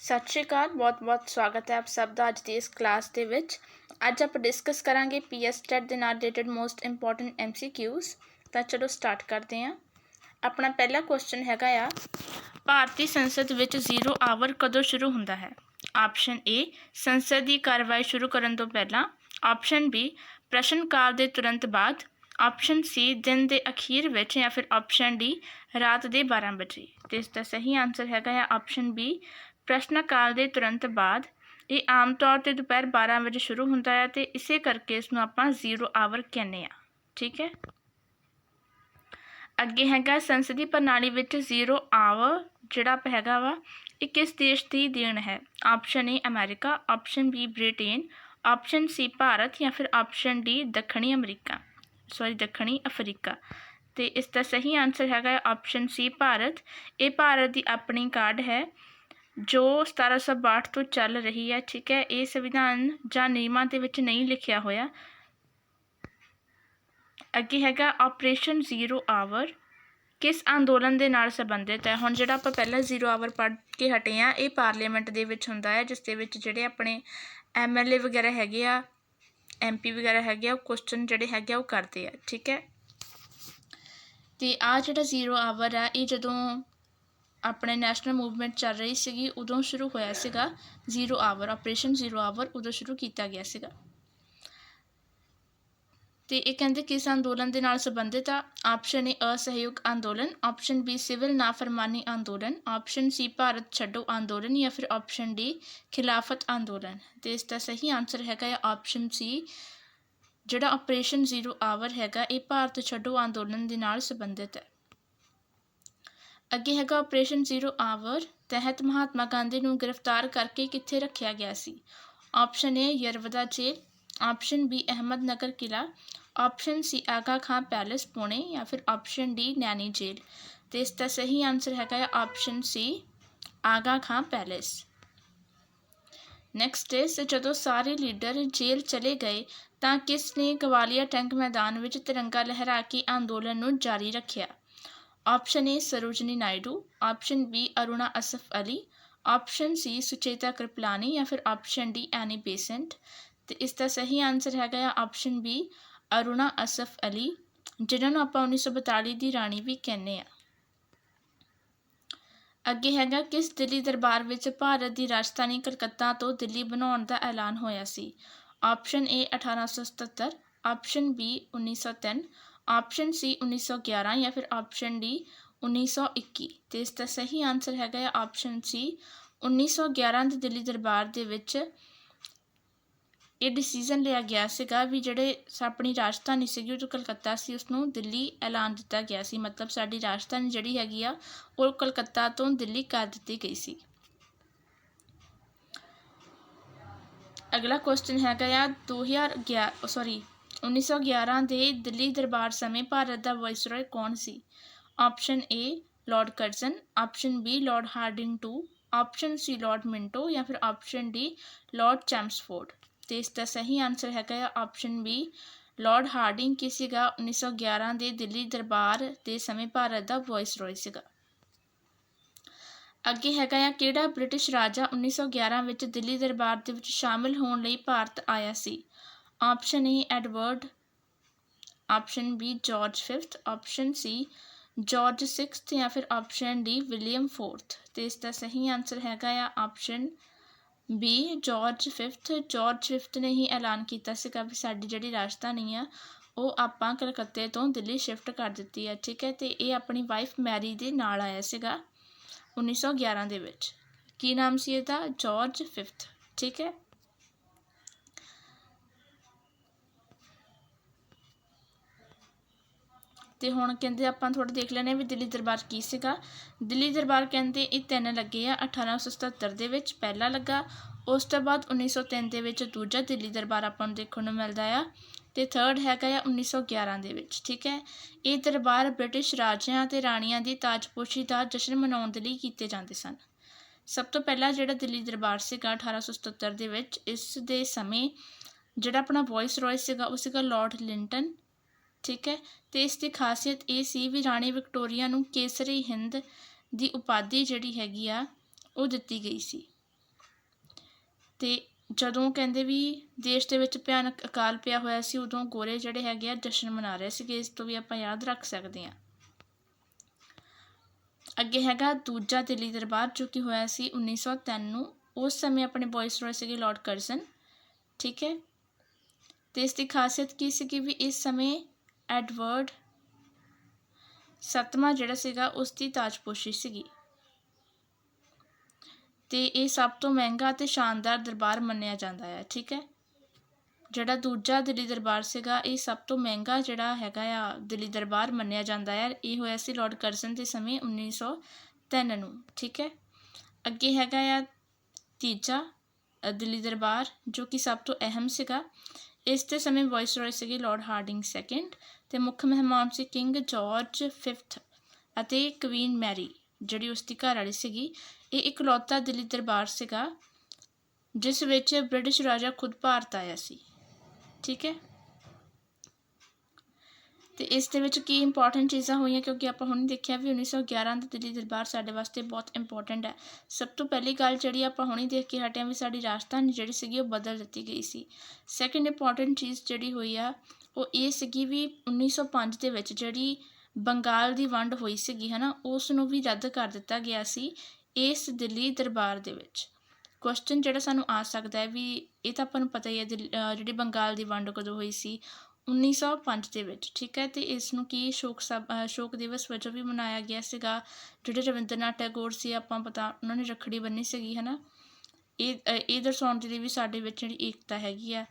ਸਤਿ ਸ਼੍ਰੀ ਅਕਾਲ, ਬਹੁਤ-ਬਹੁਤ ਸਵਾਗਤ ਹੈ ਆਪ ਸਭ ਦਾ ਅੱਜ ਦੀ ਇਸ ਕਲਾਸ ਦੇ ਵਿੱਚ। ਅੱਜ ਆਪਾਂ ਡਿਸਕਸ ਕਰਾਂਗੇ ਪੀਐਸ ਟੈਟ ਦੇ ਨਾਲ ਰਿਲੇਟਡ ਮੋਸਟ ਇੰਪੋਰਟੈਂਟ ਐਮਸੀਕਿਊਜ਼ ਤਾਂ ਚਲੋ ਸਟਾਰਟ ਕਰਦੇ ਹਾਂ। ਆਪਣਾ ਪਹਿਲਾ ਕੁਐਸਚਨ ਹੈਗਾ ਆ, ਭਾਰਤੀ ਸੰਸਦ ਵਿੱਚ ਜ਼ੀਰੋ ਆਵਰ ਕਦੋਂ ਸ਼ੁਰੂ ਹੁੰਦਾ ਹੈ? ਆਪਸ਼ਨ ਏ ਸੰਸਦ ਦੀ ਕਾਰਵਾਈ ਸ਼ੁਰੂ ਕਰਨ ਤੋਂ ਪਹਿਲਾਂ। ਆਪਸ਼ਨ ਬੀ ਪ੍ਰਸ਼ਨ ਕਾਲ ਦੇ ਤੁਰੰਤ ਬਾਅਦ। ਆਪਸ਼ਨ ਸੀ ਦਿਨ ਦੇ ਅਖੀਰ ਵਿੱਚ ਜਾਂ ਫਿਰ ਆਪਸ਼ਨ ਡੀ ਰਾਤ ਦੇ 12 ਵਜੇ। ਤੇ ਇਸ ਦਾ ਸਹੀ ਆਨਸਰ ਹੈਗਾ ਆ ਆਪਸ਼ਨ ਬੀ ਪ੍ਰਸ਼ਨ ਕਾਲ ਦੇ ਤੁਰੰਤ ਬਾਅਦ ਇਹ ਆਮ ਤੌਰ ਤੇ ਦੁਪਹਿਰ 12 ਵਜੇ ਸ਼ੁਰੂ ਹੁੰਦਾ ਹੈ ਅਤੇ ਇਸੇ ਕਰਕੇ ਇਸ ਨੂੰ ਆਪਾਂ ਜ਼ੀਰੋ ਆਵਰ ਕਹਿੰਦੇ ਹਾਂ, ਠੀਕ ਹੈ? ਅੱਗੇ ਹੈਗਾ ਸੰਸਦੀ ਪ੍ਰਣਾਲੀ ਵਿੱਚ ਜ਼ੀਰੋ ਆਵਰ ਜਿਹੜਾ ਹੈਗਾ ਵਾ, ਇਹ ਕਿਸ ਦੇਸ਼ ਦੀ ਦੇਣ ਹੈ? Option A America option B Britain option C Bharat ਜਾਂ ਫਿਰ ਆਪਸ਼ਨ ਡੀ ਦੱਖਣੀ ਅਮਰੀਕਾ ਸੌਰੀ ਦੱਖਣੀ ਅਫਰੀਕਾ। ਤੇ ਇਸ ਦਾ ਸਹੀ ਆਨਸਰ ਹੈਗਾ ਆਪਸ਼ਨ ਸੀ ਭਾਰਤ। ਇਹ ਭਾਰਤ ਦੀ ਆਪਣੀ ਕਾਰਡ ਹੈ। ਜੋ 1762 ਤੋਂ ਚੱਲ ਰਹੀ ਹੈ, ਠੀਕ ਹੈ, ਇਹ ਸੰਵਿਧਾਨ ਜਾਂ ਨਿਯਮਾਂ ਦੇ ਵਿੱਚ ਨਹੀਂ ਲਿਖਿਆ ਹੋਇਆ। ਅੱਗੇ ਹੈਗਾ ਆਪਰੇਸ਼ਨ ਜ਼ੀਰੋ ਆਵਰ ਕਿਸ ਅੰਦੋਲਨ ਦੇ ਨਾਲ ਸੰਬੰਧਿਤ ਹੈ? ਹੁਣ ਜਿਹੜਾ ਆਪਾਂ ਪਹਿਲਾਂ ਜ਼ੀਰੋ ਆਵਰ ਪੜ੍ਹ ਕੇ ਹਟੇ ਆ ਇਹ ਪਾਰਲੀਮੈਂਟ ਦੇ ਵਿੱਚ ਹੁੰਦਾ ਹੈ, ਜਿਸ ਦੇ ਵਿੱਚ ਜਿਹੜੇ ਆਪਣੇ ਐਮਐਲਏ ਵਗੈਰਾ ਹੈਗੇ ਆ ਐਮਪੀ ਵਗੈਰਾ ਹੈਗੇ ਆ, ਉਹ ਕੁਐਸਚਨ ਜਿਹੜੇ ਹੈਗੇ ਆ, ਉਹ ਕਰਦੇ ਆ, ਠੀਕ ਹੈ। ਤੇ ਆ ਜਿਹੜਾ ਜ਼ੀਰੋ ਆਵਰ ਆ, ਇਹ ਜਦੋਂ ਆਪਣੇ ਨੈਸ਼ਨਲ ਮੂਵਮੈਂਟ ਚੱਲ ਰਹੀ ਸੀਗੀ, ਉਦੋਂ ਸ਼ੁਰੂ ਹੋਇਆ ਸੀਗਾ, zero hour operation zero hour ਉਦੋਂ ਸ਼ੁਰੂ ਕੀਤਾ ਗਿਆ ਸੀਗਾ। ਤੇ ਇਹ ਕਹਿੰਦੇ ਕਿਸ ਅੰਦੋਲਨ ਦੇ ਨਾਲ ਸੰਬੰਧਿਤ ਆ? ਆਪਸ਼ਨ ਏ ਅਸਹਿਯੋਗ ਅੰਦੋਲਨ ਆਪਸ਼ਨ ਬੀ ਸਿਵਲ ਨਾਫਰਮਾਨੀ ਅੰਦੋਲਨ ਆਪਸ਼ਨ ਸੀ ਭਾਰਤ ਛੱਡੋ ਅੰਦੋਲਨ ਜਾਂ ਫਿਰ ਆਪਸ਼ਨ ਡੀ ਖਿਲਾਫਤ ਅੰਦੋਲਨ। ਤੇ ਇਸ ਦਾ ਸਹੀ ਆਨਸਰ ਹੈਗਾ ਹੈ ਆਪਸ਼ਨ ਸੀ ਜਿਹੜਾ ਆਪਰੇਸ਼ਨ ਜ਼ੀਰੋ ਆਵਰ ਹੈਗਾ, ਇਹ ਭਾਰਤ ਛੱਡੋ ਅੰਦੋਲਨ ਦੇ ਨਾਲ ਸੰਬੰਧਿਤ ਹੈ। ਅੱਗੇ ਹੈਗਾ ਆਪਰੇਸ਼ਨ ਜ਼ੀਰੋ ਆਵਰ ਤਹਿਤ ਮਹਾਤਮਾ ਗਾਂਧੀ ਨੂੰ ਗ੍ਰਿਫਤਾਰ ਕਰਕੇ ਕਿੱਥੇ ਰੱਖਿਆ ਗਿਆ ਸੀ? Option A Yerwada jail option B Ahmednagar ਕਿਲਾ ਆਪਸ਼ਨ ਸੀ ਆਗਾ ਖਾਂ ਪੈਲੇਸ ਪੁਣੇ ਜਾਂ ਫਿਰ ਆਪਸ਼ਨ ਡੀ ਨੈਣੀ ਜੇਲ੍ਹ? ਤੇ ਇਸ ਦਾ ਸਹੀ ਆਨਸਰ ਹੈਗਾ ਹੈ ਆਪਸ਼ਨ ਸੀ ਆਗਾ ਖਾਂ ਪੈਲੇਸ ਨੈਕਸਟ ਇਸ ਜਦੋਂ ਸਾਰੇ ਲੀਡਰ ਜੇਲ੍ਹ ਚਲੇ ਗਏ, ਤਾਂ ਕਿਸ ਨੇ ਗਵਾਲੀਆ ਟੈਂਕ ਮੈਦਾਨ ਵਿੱਚ ਤਿਰੰਗਾ ਲਹਿਰਾ ਕੇ ਅੰਦੋਲਨ ਨੂੰ ਜਾਰੀ ਰੱਖਿਆ? Option A Sarojini Naidu option B Aruna Asaf Ali option C Sucheta Kripalani ਜਾਂ ਫਿਰ ਆਪਸ਼ਨ ਡੀ ਐਨੀ ਬੇਸੈਂਟ ਤੇ ਇਸ ਦਾ ਸਹੀ ਆਨਸਰ ਹੈਗਾ ਆ ਆਪਸ਼ਨ ਬੀ ਅਰੁਣਾ ਅਸਫ ਅਲੀ ਜਿਨ੍ਹਾਂ ਨੂੰ ਆਪਾਂ 1942 ਦੀ ਰਾਣੀ ਵੀ ਕਹਿੰਦੇ ਆ ਅੱਗੇ ਹੈਗਾ ਕਿਸ ਦਿੱਲੀ ਦਰਬਾਰ ਵਿੱਚ ਭਾਰਤ ਦੀ ਰਾਜਧਾਨੀ ਕਲਕੱਤਾ ਤੋਂ ਦਿੱਲੀ ਬਣਾਉਣ ਦਾ ਐਲਾਨ ਹੋਇਆ ਸੀ option A 1877 option B 1903 option C 1911 ਜਾਂ ਫਿਰ ਆਪਸ਼ਨ ਡੀ 1921 ਤੇ ਇਸ ਦਾ ਸਹੀ ਆਨਸਰ ਹੈਗਾ ਹੈ ਆਪਸ਼ਨ ਸੀ 1911 ਦੇ ਦਿੱਲੀ ਦਰਬਾਰ ਦੇ ਵਿੱਚ ਇਹ ਡਿਸੀਜਨ ਲਿਆ ਗਿਆ ਸੀਗਾ ਵੀ ਜਿਹੜੇ ਆਪਣੀ ਰਾਜਧਾਨੀ ਸੀਗੀ ਜੋ ਕਲਕੱਤਾ ਸੀ ਉਸ ਨੂੰ ਦਿੱਲੀ ਐਲਾਨ ਦਿੱਤਾ ਗਿਆ ਸੀ ਮਤਲਬ ਸਾਡੀ ਰਾਜਧਾਨੀ ਜਿਹੜੀ ਹੈਗੀ ਆ ਉਹ ਕਲਕੱਤਾ ਤੋਂ ਦਿੱਲੀ ਕਰ ਦਿੱਤੀ ਗਈ ਸੀ ਅਗਲਾ ਕੁਐਸਚਨ ਹੈਗਾ ਆ 2011 ਸੌਰੀ 1911 ਦੇ ਦਿੱਲੀ ਦਰਬਾਰ ਸਮੇਂ ਭਾਰਤ ਦਾ ਵਾਇਸਰਾਏ ਕੌਣ ਸੀ? Option A Lord Curzon option B Lord Hardinge two option C Lord Minto ਜਾਂ ਫਿਰ ਆਪਸ਼ਨ ਡੀ ਲਾਰਡ ਚੈਮਸਫੋਰਡ ਤੇ ਇਸ ਦਾ ਸਹੀ ਆਨਸਰ ਹੈਗਾ ਹੈ ਆਪਸ਼ਨ ਬੀ ਲਾਰਡ ਹਾਰਡਿੰਗ ਕੀ ਸੀਗਾ? 1911 ਦੇ ਦਿੱਲੀ ਦਰਬਾਰ ਦੇ ਸਮੇਂ ਭਾਰਤ ਦਾ ਵਾਇਸਰਾਏ ਸੀਗਾ। ਅੱਗੇ ਹੈਗਾ ਆ ਕਿਹੜਾ ਬ੍ਰਿਟਿਸ਼ ਰਾਜਾ 1911 ਵਿੱਚ ਦਿੱਲੀ ਦਰਬਾਰ ਦੇ ਵਿੱਚ ਸ਼ਾਮਿਲ ਹੋਣ ਲਈ ਭਾਰਤ ਆਇਆ ਸੀ? Option A Edward option B George 5th option C George 6th ਜਾਂ ਫਿਰ ਆਪਸ਼ਨ ਡੀ ਵਿਲੀਅਮ 4th ਤੇ ਇਸ ਦਾ ਸਹੀ ਆਨਸਰ ਹੈਗਾ ਆ option B George 5th George 5th ਨੇ ਹੀ ਐਲਾਨ ਕੀਤਾ ਸੀਗਾ ਵੀ ਸਾਡੀ ਜਿਹੜੀ ਰਾਜਧਾਨੀ ਆ, ਉਹ ਆਪਾਂ ਕਲਕੱਤੇ ਤੋਂ ਦਿੱਲੀ ਸ਼ਿਫਟ ਕਰ ਦਿੱਤੀ ਹੈ ਠੀਕ ਹੈ? ਤੇ ਇਹ ਆਪਣੀ ਵਾਈਫ ਮੈਰੀ ਦੇ ਨਾਲ ਆਇਆ ਸੀਗਾ 1911 ਦੇ ਵਿੱਚ। ਕੀ ਨਾਮ ਸੀ ਇਹਦਾ? ਜਾਰਜ 5th ਠੀਕ ਹੈ? ਤੇ ਹੁਣ ਕਹਿੰਦੇ ਆਪਾਂ ਥੋੜਾ ਦੇਖ ਲੈਣੇ ਵੀ ਦਿੱਲੀ ਦਰਬਾਰ ਕੀ ਸੀਗਾ। ਦਿੱਲੀ ਦਰਬਾਰ ਕਹਿੰਦੇ ਇਹ ਤਿੰਨ ਲੱਗੇ ਆ 1877 ਦੇ ਵਿੱਚ ਪਹਿਲਾ ਲੱਗਾ, ਉਸ ਤੋਂ ਬਾਅਦ 1903 ਦੇ ਵਿੱਚ ਦੂਜਾ ਦਿੱਲੀ ਦਰਬਾਰ ਆਪਾਂ ਨੂੰ ਦੇਖਣ ਨੂੰ ਮਿਲਦਾ ਆ ਤੇ ਥਰਡ ਹੈਗਾ ਆ 1911 ਦੇ ਵਿੱਚ, ਠੀਕ ਹੈ। ਇਹ ਦਰਬਾਰ ਬ੍ਰਿਟਿਸ਼ ਰਾਜਿਆਂ ਤੇ ਰਾਣੀਆਂ ਦੀ ਤਾਜਪੋਸ਼ੀ ਦਾ ਜਸ਼ਨ ਮਨਾਉਣ ਦੇ ਲਈ ਕੀਤੇ ਜਾਂਦੇ ਸਨ। ਸਭ ਤੋਂ ਪਹਿਲਾਂ ਜਿਹੜਾ ਦਿੱਲੀ ਦਰਬਾਰ ਸੀਗਾ 1877 ਦੇ ਵਿੱਚ, ਇਸ ਦੇ ਸਮੇਂ ਜਿਹੜਾ ਆਪਣਾ ਵੌਇਸ ਰੋਇਸ ਸੀਗਾ, ਉਹ ਸੀਗਾ ਲਾਰਡ ਲਿੰਟਨ ਠੀਕ ਹੈ? ਅਤੇ ਇਸ ਦੀ ਖਾਸੀਅਤ ਇਹ ਸੀ ਵੀ ਰਾਣੀ ਵਿਕਟੋਰੀਆ ਨੂੰ ਕੇਸਰੀ ਹਿੰਦ ਦੀ ਉਪਾਧੀ ਜਿਹੜੀ ਹੈਗੀ ਆ, ਉਹ ਦਿੱਤੀ ਗਈ ਸੀ। ਅਤੇ ਜਦੋਂ ਕਹਿੰਦੇ ਵੀ ਦੇਸ਼ ਦੇ ਵਿੱਚ ਭਿਆਨਕ ਅਕਾਲ ਪਿਆ ਹੋਇਆ ਸੀ, ਉਦੋਂ ਗੋਰੇ ਜਿਹੜੇ ਹੈਗੇ ਆ, ਜਸ਼ਨ ਮਨਾ ਰਹੇ ਸੀਗੇ। ਇਸ ਤੋਂ ਵੀ ਆਪਾਂ ਯਾਦ ਰੱਖ ਸਕਦੇ ਹਾਂ। ਅੱਗੇ ਹੈਗਾ ਦੂਜਾ ਦਿੱਲੀ ਦਰਬਾਰ, ਜੋ ਕਿ ਹੋਇਆ ਸੀ 1903 ਨੂੰ। ਉਸ ਸਮੇਂ ਆਪਣੇ ਵਾਇਸਰੋਏ ਸੀਗੇ ਲਾਰਡ ਕਰਜ਼ਨ ਠੀਕ ਹੈ? ਤੇ ਇਸ ਦੀ ਖਾਸੀਅਤ ਕੀ ਸੀ ਕਿ ਵੀ ਇਸ ਸਮੇਂ ਐਡਵਰਡ ਸੱਤਵਾਂ ਜਿਹੜਾ ਸੀਗਾ ਉਸ ਦੀ ਤਾਜਪੋਸ਼ੀ ਸੀਗੀ। ਤੇ ਇਹ ਸਭ ਤੋਂ ਮਹਿੰਗਾ ਤੇ ਸ਼ਾਨਦਾਰ ਦਰਬਾਰ ਮੰਨਿਆ ਜਾਂਦਾ ਹੈ ਠੀਕ ਹੈ? ਜਿਹੜਾ ਦੂਜਾ ਦਿੱਲੀ ਦਰਬਾਰ ਸੀਗਾ, ਇਹ ਸਭ ਤੋਂ ਮਹਿੰਗਾ ਜਿਹੜਾ ਹੈਗਾ ਆ, ਦਿੱਲੀ ਦਰਬਾਰ ਮੰਨਿਆ ਜਾਂਦਾ ਹੈ ਇਹ ਹੋਇਆ ਸੀ ਲਾਰਡ ਕਰਜ਼ਨ ਦੇ ਸਮੇਂ 1903 ਨੂੰ, ਠੀਕ ਹੈ? ਅੱਗੇ ਹੈਗਾ ਆ ਤੀਜਾ ਦਿੱਲੀ ਦਰਬਾਰ, ਜੋ ਕਿ ਸਭ ਤੋਂ ਅਹਿਮ ਸੀਗਾ। ਇਸ ਦੇ ਸਮੇਂ ਵਾਇਸਰੋਏ ਸੀਗੇ ਲਾਰਡ ਹਾਰਡਿੰਗ ਸੈਕੰਡ ਤੇ ਮੁੱਖ ਮਹਿਮਾਨ ਸੀ ਕਿੰਗ ਜਾਰਜ 5th ਅਤੇ ਕੁਈਨ ਮੈਰੀ, ਜਿਹੜੀ ਉਸ ਦੀ ਘਰ ਵਾਲੀ ਸੀਗੀ। ਇਹ ਇਕਲੌਤਾ ਦਿੱਲੀ ਦਰਬਾਰ ਸੀਗਾ, ਜਿਸ ਵਿੱਚ ਬ੍ਰਿਟਿਸ਼ ਰਾਜਾ ਖੁਦ ਭਾਰਤ ਆਇਆ ਸੀ। ਠੀਕ ਹੈ? ਤੇ ਇਸ ਦੇ ਵਿੱਚ ਕੀ ਇੰਪੋਰਟੈਂਟ ਚੀਜ਼ਾਂ ਹੋਈਆਂ, ਕਿਉਂਕਿ ਆਪਾਂ ਹੁਣ ਦੇਖਿਆ ਵੀ 1911 ਦਾ ਦਿੱਲੀ ਦਰਬਾਰ ਸਾਡੇ ਵਾਸਤੇ ਬਹੁਤ ਇੰਪੋਰਟੈਂਟ ਹੈ। ਸਭ ਤੋਂ ਪਹਿਲੀ ਗੱਲ ਜਿਹੜੀ ਆਪਾਂ ਹੁਣੇ ਦੇਖ ਕੇ ਹਟਿਆ ਵੀ ਸਾਡੀ ਰਾਜਧਾਨੀ ਜਿਹੜੀ ਸੀਗੀ ਉਹ ਬਦਲ ਦਿੱਤੀ ਗਈ ਸੀ। ਸੈਕੰਡ ਇੰਪੋਰਟੈਂਟ ਚੀਜ਼ ਜਿਹੜੀ ਹੋਈ ਆ ਉਹ ਇਹ ਸੀਗੀ ਵੀ 1905 ਦੇ ਵਿੱਚ ਜਿਹੜੀ ਬੰਗਾਲ ਦੀ ਵੰਡ ਹੋਈ ਸੀਗੀ, ਹਨਾ ਉਸ ਨੂੰ ਵੀ ਰੱਦ ਕਰ ਦਿੱਤਾ ਗਿਆ ਸੀ ਇਸ ਦਿੱਲੀ ਦਰਬਾਰ ਦੇ ਵਿੱਚ। ਕੁਐਸਚਨ ਜਿਹੜਾ ਸਾਨੂੰ ਆ ਸਕਦਾ ਹੈ ਵੀ ਇਹ ਤਾਂ ਆਪਾਂ ਨੂੰ ਪਤਾ ਹੀ ਹੈ ਦਿੱਲੀ- ਜਿਹੜੀ ਬੰਗਾਲ ਦੀ ਵੰਡ ਕਦੋਂ ਹੋਈ ਸੀ 1905 ਦੇ ਵਿੱਚ, ਠੀਕ ਹੈ? ਤੇ ਇਸ ਨੂੰ ਕੀ ਸ਼ੋਕ ਸਭ ਸ਼ੋਕ ਦਿਵਸ ਵਜੋਂ ਵੀ ਮਨਾਇਆ ਗਿਆ ਸੀਗਾ? ਜਿਹੜੇ ਰਵਿੰਦਰਨਾਥ ਟੈਗੋਰ ਸੀ, ਆਪਾਂ ਪਤਾ, ਉਹਨਾਂ ਨੇ ਰੱਖੜੀ ਬੰਨੀ ਸੀਗੀ, ਹਨਾ? ਇਹ ਇਹ ਦਰਸਾਉਣ ਦੇ ਲਈ ਵੀ ਸਾਡੇ ਵਿੱਚ ਜਿਹੜੀ ਏਕਤਾ ਹੈਗੀ ਆ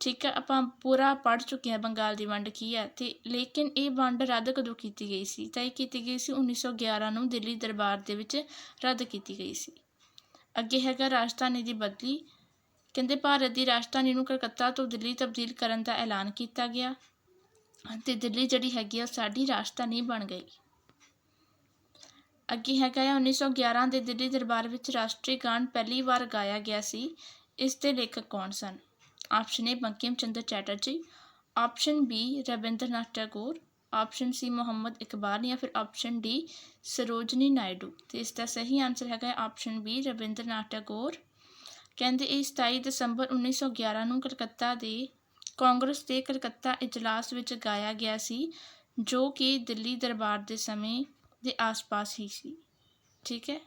ਠੀਕ ਹੈ, ਆਪਾਂ ਪੂਰਾ ਪੜ੍ਹ ਚੁੱਕੇ ਹਾਂ ਬੰਗਾਲ ਦੀ ਵੰਡ ਕੀ ਹੈ ਤੇ ਲੇਕਿਨ ਇਹ ਵੰਡ ਰੱਦ ਕਦੋਂ ਕੀਤੀ ਗਈ ਸੀ? ਤਾਂ ਇਹ ਕੀਤੀ ਗਈ ਸੀ 1911 ਨੂੰ ਦਿੱਲੀ ਦਰਬਾਰ ਦੇ ਵਿੱਚ ਰੱਦ ਕੀਤੀ ਗਈ ਸੀ। ਅੱਗੇ ਹੈਗਾ ਰਾਜਧਾਨੀ ਦੀ ਬਦਲੀ। ਕਹਿੰਦੇ ਭਾਰਤ ਦੀ ਰਾਜਧਾਨੀ ਨੂੰ ਕਲਕੱਤਾ ਤੋਂ ਦਿੱਲੀ ਤਬਦੀਲ ਕਰਨ ਦਾ ਐਲਾਨ ਕੀਤਾ ਗਿਆ ਤੇ ਦਿੱਲੀ ਜਿਹੜੀ ਹੈਗੀ ਆ ਸਾਡੀ ਰਾਜਧਾਨੀ ਬਣ ਗਈ। ਅੱਗੇ ਹੈਗਾ ਆ 1911 ਦੇ ਦਿੱਲੀ ਦਰਬਾਰ ਵਿੱਚ ਰਾਸ਼ਟਰੀ ਗਾਨ ਪਹਿਲੀ ਵਾਰ ਗਾਇਆ ਗਿਆ ਸੀ। ਇਸ ਦੇ ਲੇਖਕ ਕੌਣ ਸਨ? Option A Bankim Chandra Chatterjee option B Rabindranath Tagore option C Muhammad Iqbal ਜਾਂ ਫਿਰ ਆਪਸ਼ਨ ਡੀ ਸਰੋਜਨੀ ਨਾਇਡੂ ਤੇ ਇਸ ਦਾ ਸਹੀ ਆਨਸਰ ਹੈਗਾ ਆਪਸ਼ਨ ਬੀ ਰਵਿੰਦਰਨਾਥ ਟੈਗੋਰ ਕਹਿੰਦੇ ਇਹ 27 ਦਸੰਬਰ 1911 ਨੂੰ ਕਲਕੱਤਾ ਦੇ ਕਾਂਗਰਸ ਦੇ ਕਲਕੱਤਾ ਇਜਲਾਸ ਵਿੱਚ ਗਾਇਆ ਗਿਆ ਸੀ ਜੋ ਕਿ ਦਿੱਲੀ ਦਰਬਾਰ ਦੇ ਸਮੇਂ ਦੇ ਆਸ-ਪਾਸ ਹੀ ਸੀ ਠੀਕ ਹੈ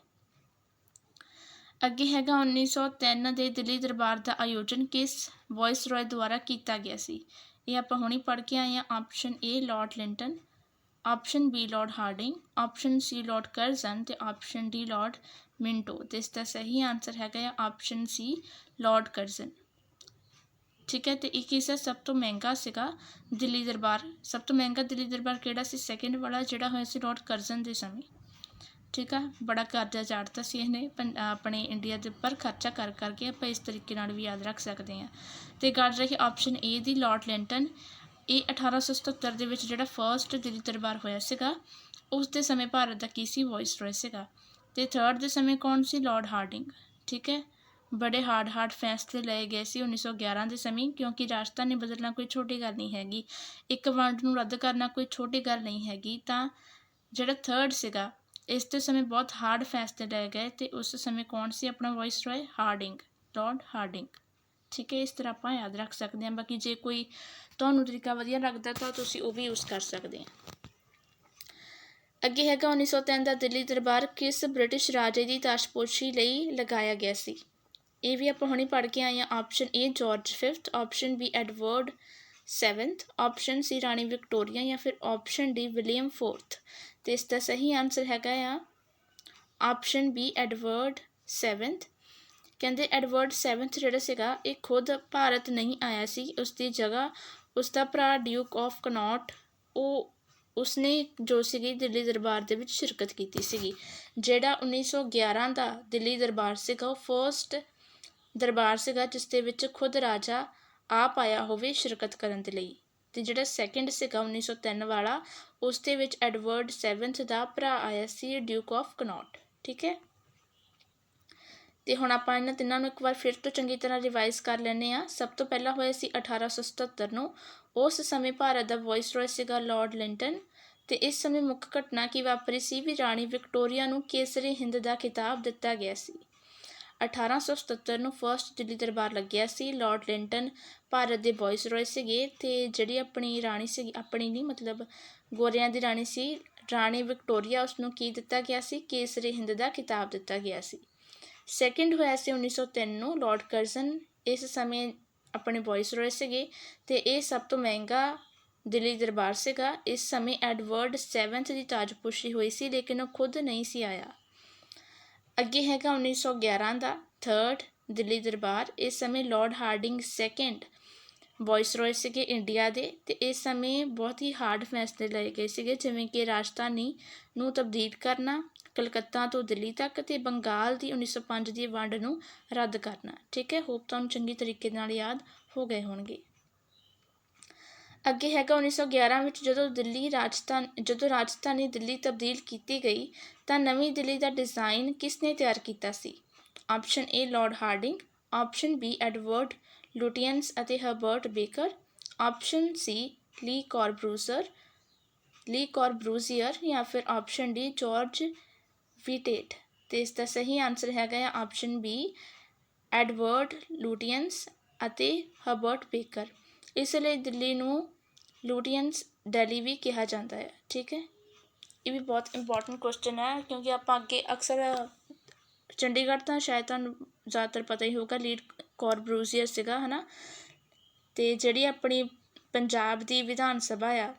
ਅੱਗੇ ਹੈਗਾ 1903 ਦੇ ਦਿੱਲੀ ਦਰਬਾਰ ਦਾ ਆਯੋਜਨ ਕਿਸ ਵਾਇਸਰੋਏ ਦੁਆਰਾ ਕੀਤਾ ਗਿਆ ਸੀ? ਇਹ ਆਪਾਂ ਹੁਣੀ ਪੜ੍ਹ ਕੇ ਆਏ ਹਾਂ। Option A Lord Lytton option B Lord Hardinge option C Lord Curzon ਤੇ ਆਪਸ਼ਨ ਡੀ ਲਾਰਡ ਮਿੰਟੋ ਤੇ ਇਸ ਦਾ ਸਹੀ ਆਨਸਰ ਹੈਗਾ ਆ ਆਪਸ਼ਨ ਸੀ ਲਾਰਡ ਕਰਜ਼ਨ ਠੀਕ ਹੈ, ਤੇ ਇਹ ਕਿਸਾ ਸਭ ਤੋਂ ਮਹਿੰਗਾ ਸੀਗਾ ਦਿੱਲੀ ਦਰਬਾਰ। ਸਭ ਤੋਂ ਮਹਿੰਗਾ ਦਿੱਲੀ ਦਰਬਾਰ ਕਿਹੜਾ ਸੀ? ਸੈਕਿੰਡ ਵਾਲਾ ਜਿਹੜਾ ਹੋਇਆ ਸੀ ਲਾਰਡ ਕਰਜ਼ਨ ਦੇ ਸਮੇਂ। ਠੀਕ ਆ? ਬੜਾ ਕਰਜ਼ਾ ਚਾੜਤਾ ਸੀ ਇਹਨੇ, ਪੰ- ਆਪਣੇ ਇੰਡੀਆ ਦੇ ਉੱਪਰ ਖਰਚਾ ਕਰ, ਕਰਕੇ ਆਪਾਂ ਇਸ ਤਰੀਕੇ ਨਾਲ ਵੀ ਯਾਦ ਰੱਖ ਸਕਦੇ ਹਾਂ। ਤੇ ਗੱਲ ਰਹੀ ਆਪਸ਼ਨ ਏ ਦੀ ਲਾਰਡ ਲਿੰਟਨ ਇਹ 1877 ਦੇ ਵਿੱਚ ਜਿਹੜਾ ਫਰਸਟ ਦਿੱਲੀ ਦਰਬਾਰ ਹੋਇਆ ਸੀਗਾ, ਉਸ ਦੇ ਸਮੇਂ ਭਾਰਤ ਦਾ ਕੀ ਸੀ? ਵਾਇਸਰੋਏ ਸੀਗਾ। ਤੇ ਥਰਡ ਦੇ ਸਮੇਂ ਕੌਣ ਸੀ? ਲਾਰਡ ਹਾਰਡਿੰਗ ਠੀਕ ਹੈ? ਬੜੇ ਹਾਰਡ ਹਾਰਡ ਫੈਸਲੇ ਲਏ ਗਏ ਸੀ 1911 ਦੇ ਸਮੇਂ, ਕਿਉਂਕਿ ਰਾਜਧਾਨੀ ਬਦਲਣਾ ਕੋਈ ਛੋਟੀ ਗੱਲ ਨਹੀਂ ਹੈਗੀ। ਇੱਕ ਵੰਡ ਨੂੰ ਰੱਦ ਕਰਨਾ ਕੋਈ ਛੋਟੀ ਗੱਲ ਨਹੀਂ ਹੈਗੀ। ਤਾਂ ਜਿਹੜਾ ਥਰਡ ਸੀਗਾ ਇਸ ਦੇ ਸਮੇਂ ਬਹੁਤ ਹਾਰਡ ਫੈਸਲੇ ਲਏ ਗਏ ਤੇ ਉਸ ਸਮੇਂ ਕੌਣ ਸੀ ਆਪਣਾ ਵਾਇਸਰੋਏ ਹਾਰਡਿੰਗ ਲਾਰਡ ਹਾਰਡਿੰਗ ਠੀਕ ਹੈ, ਇਸ ਤਰ੍ਹਾਂ ਆਪਾਂ ਯਾਦ ਰੱਖ ਸਕਦੇ ਹਾਂ। ਬਾਕੀ ਜੇ ਕੋਈ ਤੁਹਾਨੂੰ ਤਰੀਕਾ ਵਧੀਆ ਲੱਗਦਾ ਤਾਂ ਤੁਸੀਂ ਉਹ ਵੀ ਯੂਜ਼ ਕਰ ਸਕਦੇ ਆ ਅੱਗੇ ਹੈਗਾ 1903 ਦਾ ਦਿੱਲੀ ਦਰਬਾਰ ਕਿਸ ਬ੍ਰਿਟਿਸ਼ ਰਾਜੇ ਦੀ ਤਾਸ਼ਪੋਸ਼ੀ ਲਈ ਲਗਾਇਆ ਗਿਆ ਸੀ? ਇਹ ਵੀ ਆਪਾਂ ਹੁਣੇ ਪੜ੍ਹ ਕੇ ਆਏ ਹਾਂ। Option A George 5th option B Edward 7th option C Rani Victoria ਜਾਂ ਫਿਰ ਆਪਸ਼ਨ ਡੀ ਵਿਲੀਅਮ 4th ਤੇ ਇਸ ਦਾ ਸਹੀ ਆਨਸਰ ਹੈਗਾ ਆ ਆਪਸ਼ਨ ਬੀ ਐਡਵਰਡ 7th ਕਹਿੰਦੇ ਐਡਵਰਡ 7th ਜਿਹੜਾ ਸੀਗਾ, ਇਹ ਖੁਦ ਭਾਰਤ ਨਹੀਂ ਆਇਆ ਸੀ ਉਸ ਦੀ ਜਗ੍ਹਾ ਉਸ ਦਾ ਭਰਾ ਡਿਊਕ ਆਫ ਕਨੌਟ ਉਹ ਉਸਨੇ ਜੋ ਸੀਗੀ ਦਿੱਲੀ ਦਰਬਾਰ ਦੇ ਵਿੱਚ ਸ਼ਿਰਕਤ ਕੀਤੀ ਸੀਗੀ। ਜਿਹੜਾ 1911 ਦਾ ਦਿੱਲੀ ਦਰਬਾਰ ਸੀਗਾ, ਉਹ ਫਰਸਟ ਦਰਬਾਰ ਸੀਗਾ, ਜਿਸ ਦੇ ਵਿੱਚ ਖੁਦ ਰਾਜਾ ਆਪ ਆਇਆ ਹੋਵੇ ਸ਼ਿਰਕਤ ਕਰਨ ਦੇ ਲਈ। ਤੇ ਜਿਹੜਾ ਸੈਕੰਡ ਸੀਗਾ 1903 ਵਾਲਾ ਉਸ ਦੇ ਵਿੱਚ ਐਡਵਰਡ 7th ਦਾ ਭਰਾ ਆਇਆ ਸੀ, ਡਿਊਕ ਆਫ ਕਨੌਟ, ਠੀਕ ਹੈ? ਤੇ ਹੁਣ ਆਪਾਂ ਇਹਨਾਂ ਤਿੰਨਾਂ ਨੂੰ ਇੱਕ ਵਾਰ ਫਿਰ ਤੋਂ ਚੰਗੀ ਤਰ੍ਹਾਂ ਰਿਵਾਈਜ਼ ਕਰ ਲੈਂਦੇ ਆ ਸਭ ਤੋਂ ਪਹਿਲਾਂ ਹੋਇਆ ਸੀ 1877 ਨੂੰ। ਉਸ ਸਮੇਂ ਭਾਰਤ ਦਾ ਵਾਇਸਰੋਏ ਸੀਗਾ ਲਾਰਡ ਲਿੰਟਨ ਤੇ ਇਸ ਸਮੇਂ ਮੁੱਖ ਘਟਨਾ ਕੀ ਵਾਪਰੀ ਸੀ? ਵੀ ਰਾਣੀ ਵਿਕਟੋਰੀਆ ਨੂੰ ਕੇਸਰੀ ਹਿੰਦ ਦਾ ਖਿਤਾਬ ਦਿੱਤਾ ਗਿਆ ਸੀ। 1877 ਨੂੰ ਫਸਟ ਦਿੱਲੀ ਦਰਬਾਰ ਲੱਗਿਆ ਸੀ ਲਾਰਡ ਲਿੰਟਨ ਭਾਰਤ ਦੇ ਵਾਇਸਰੋਏ ਸੀਗੇ ਅਤੇ ਜਿਹੜੀ ਆਪਣੀ ਰਾਣੀ ਸੀ ਆਪਣੀ ਨਹੀਂ ਮਤਲਬ ਗੋਰਿਆਂ ਦੀ ਰਾਣੀ ਸੀ, ਰਾਣੀ ਵਿਕਟੋਰੀਆ ਉਸ ਨੂੰ ਕੀ ਦਿੱਤਾ ਗਿਆ ਸੀ? ਕੇਸਰੀ ਹਿੰਦ ਦਾ ਖਿਤਾਬ ਦਿੱਤਾ ਗਿਆ ਸੀ। ਸੈਕਿੰਡ ਹੋਇਆ ਸੀ 1903 ਨੂੰ ਲਾਰਡ ਕਰਜ਼ਨ ਇਸ ਸਮੇਂ ਆਪਣੇ ਵਾਇਸਰੋਏ ਸੀਗੇ ਤੇ ਇਹ ਸਭ ਤੋਂ ਮਹਿੰਗਾ ਦਿੱਲੀ ਦਰਬਾਰ ਸੀਗਾ। ਇਸ ਸਮੇਂ ਐਡਵਰਡ 7th ਦੀ ਤਾਜਪੋਸ਼ੀ ਹੋਈ ਸੀ, ਲੇਕਿਨ ਉਹ ਖੁਦ ਨਹੀਂ ਸੀ ਆਇਆ। ਅੱਗੇ ਹੈਗਾ 1911 ਦਾ ਥਰਡ ਦਿੱਲੀ ਦਰਬਾਰ। ਇਸ ਸਮੇਂ ਲਾਰਡ ਹਾਰਡਿੰਗ ਸੈਕੰਡ ਵਾਇਸਰੋਏ ਸੀਗੇ ਇੰਡੀਆ ਦੇ ਤੇ ਇਸ ਸਮੇਂ ਬਹੁਤ ਹੀ ਹਾਰਡ ਫੈਸਲੇ ਲਏ ਗਏ ਸੀਗੇ, ਜਿਵੇਂ ਕਿ ਰਾਜਧਾਨੀ ਨੂੰ ਤਬਦੀਲ ਕਰਨਾ, ਕਲਕੱਤਾ ਤੋਂ ਦਿੱਲੀ ਤੱਕ ਤੇ ਬੰਗਾਲ ਦੀ 1905 ਦੀ ਵੰਡ ਨੂੰ ਰੱਦ ਕਰਨਾ। ਠੀਕ ਹੈ ਹੋਪ ਤੁਹਾਨੂੰ ਚੰਗੀ ਤਰੀਕੇ ਨਾਲ ਯਾਦ ਹੋ ਗਏ ਹੋਣਗੇ। ਅੱਗੇ ਹੈਗਾ 1911 ਵਿੱਚ ਜਦੋਂ ਦਿੱਲੀ ਰਾਜਧਾਨ ਜਦੋਂ ਰਾਜਧਾਨੀ ਦਿੱਲੀ ਤਬਦੀਲ ਕੀਤੀ ਗਈ, ਤਾਂ ਨਵੀਂ ਦਿੱਲੀ ਦਾ ਡਿਜ਼ਾਈਨ ਕਿਸ ਨੇ ਤਿਆਰ ਕੀਤਾ ਸੀ? Option A Lord Hardinge option B Edward Lutyens ਅਤੇ ਹਰਬਰਟ ਬੇਕਰ ਆਪਸ਼ਨ ਸੀ ਲੀ ਕਾਰਬਰੂਜ਼ਰ ਲੀ ਕਾਰਬਰੂਜ਼ੀਅਰ ਜਾਂ ਫਿਰ ਆਪਸ਼ਨ ਡੀ ਜਾਰਜ ਵੀਟੇਟ ਤੇ ਇਸ ਦਾ ਸਹੀ ਆਨਸਰ ਹੈਗਾ ਹੈ ਆਪਸ਼ਨ ਬੀ ਐਡਵਰਡ ਲੂਟੀਅਨਸ ਅਤੇ ਹਰਬਰਟ ਬੇਕਰ ਇਸ ਲਈ ਦਿੱਲੀ ਨੂੰ ਲੂਟੀਅਨਸ ਡੈਲੀ ਵੀ ਕਿਹਾ ਜਾਂਦਾ ਹੈ, ਠੀਕ ਹੈ? ਇਹ ਵੀ ਬਹੁਤ ਇੰਪੋਰਟੈਂਟ ਕੁਐਸਚਨ ਹੈ, ਕਿਉਂਕਿ ਆਪਾਂ ਅੱਗੇ ਅਕਸਰ ਚੰਡੀਗੜ੍ਹ ਤਾਂ ਸ਼ਾਇਦ ਤੁਹਾਨੂੰ ਜ਼ਿਆਦਾਤਰ ਪਤਾ ਹੀ ਹੋਊਗਾ, ਲੀਡ ਕਾਰਬਰੂਜ਼ੀਅਰ ਸੀਗਾ, ਹਨਾ? ਤੇ ਜਿਹੜੀ ਆਪਣੀ ਪੰਜਾਬ ਦੀ ਵਿਧਾਨ ਸਭਾ ਆ,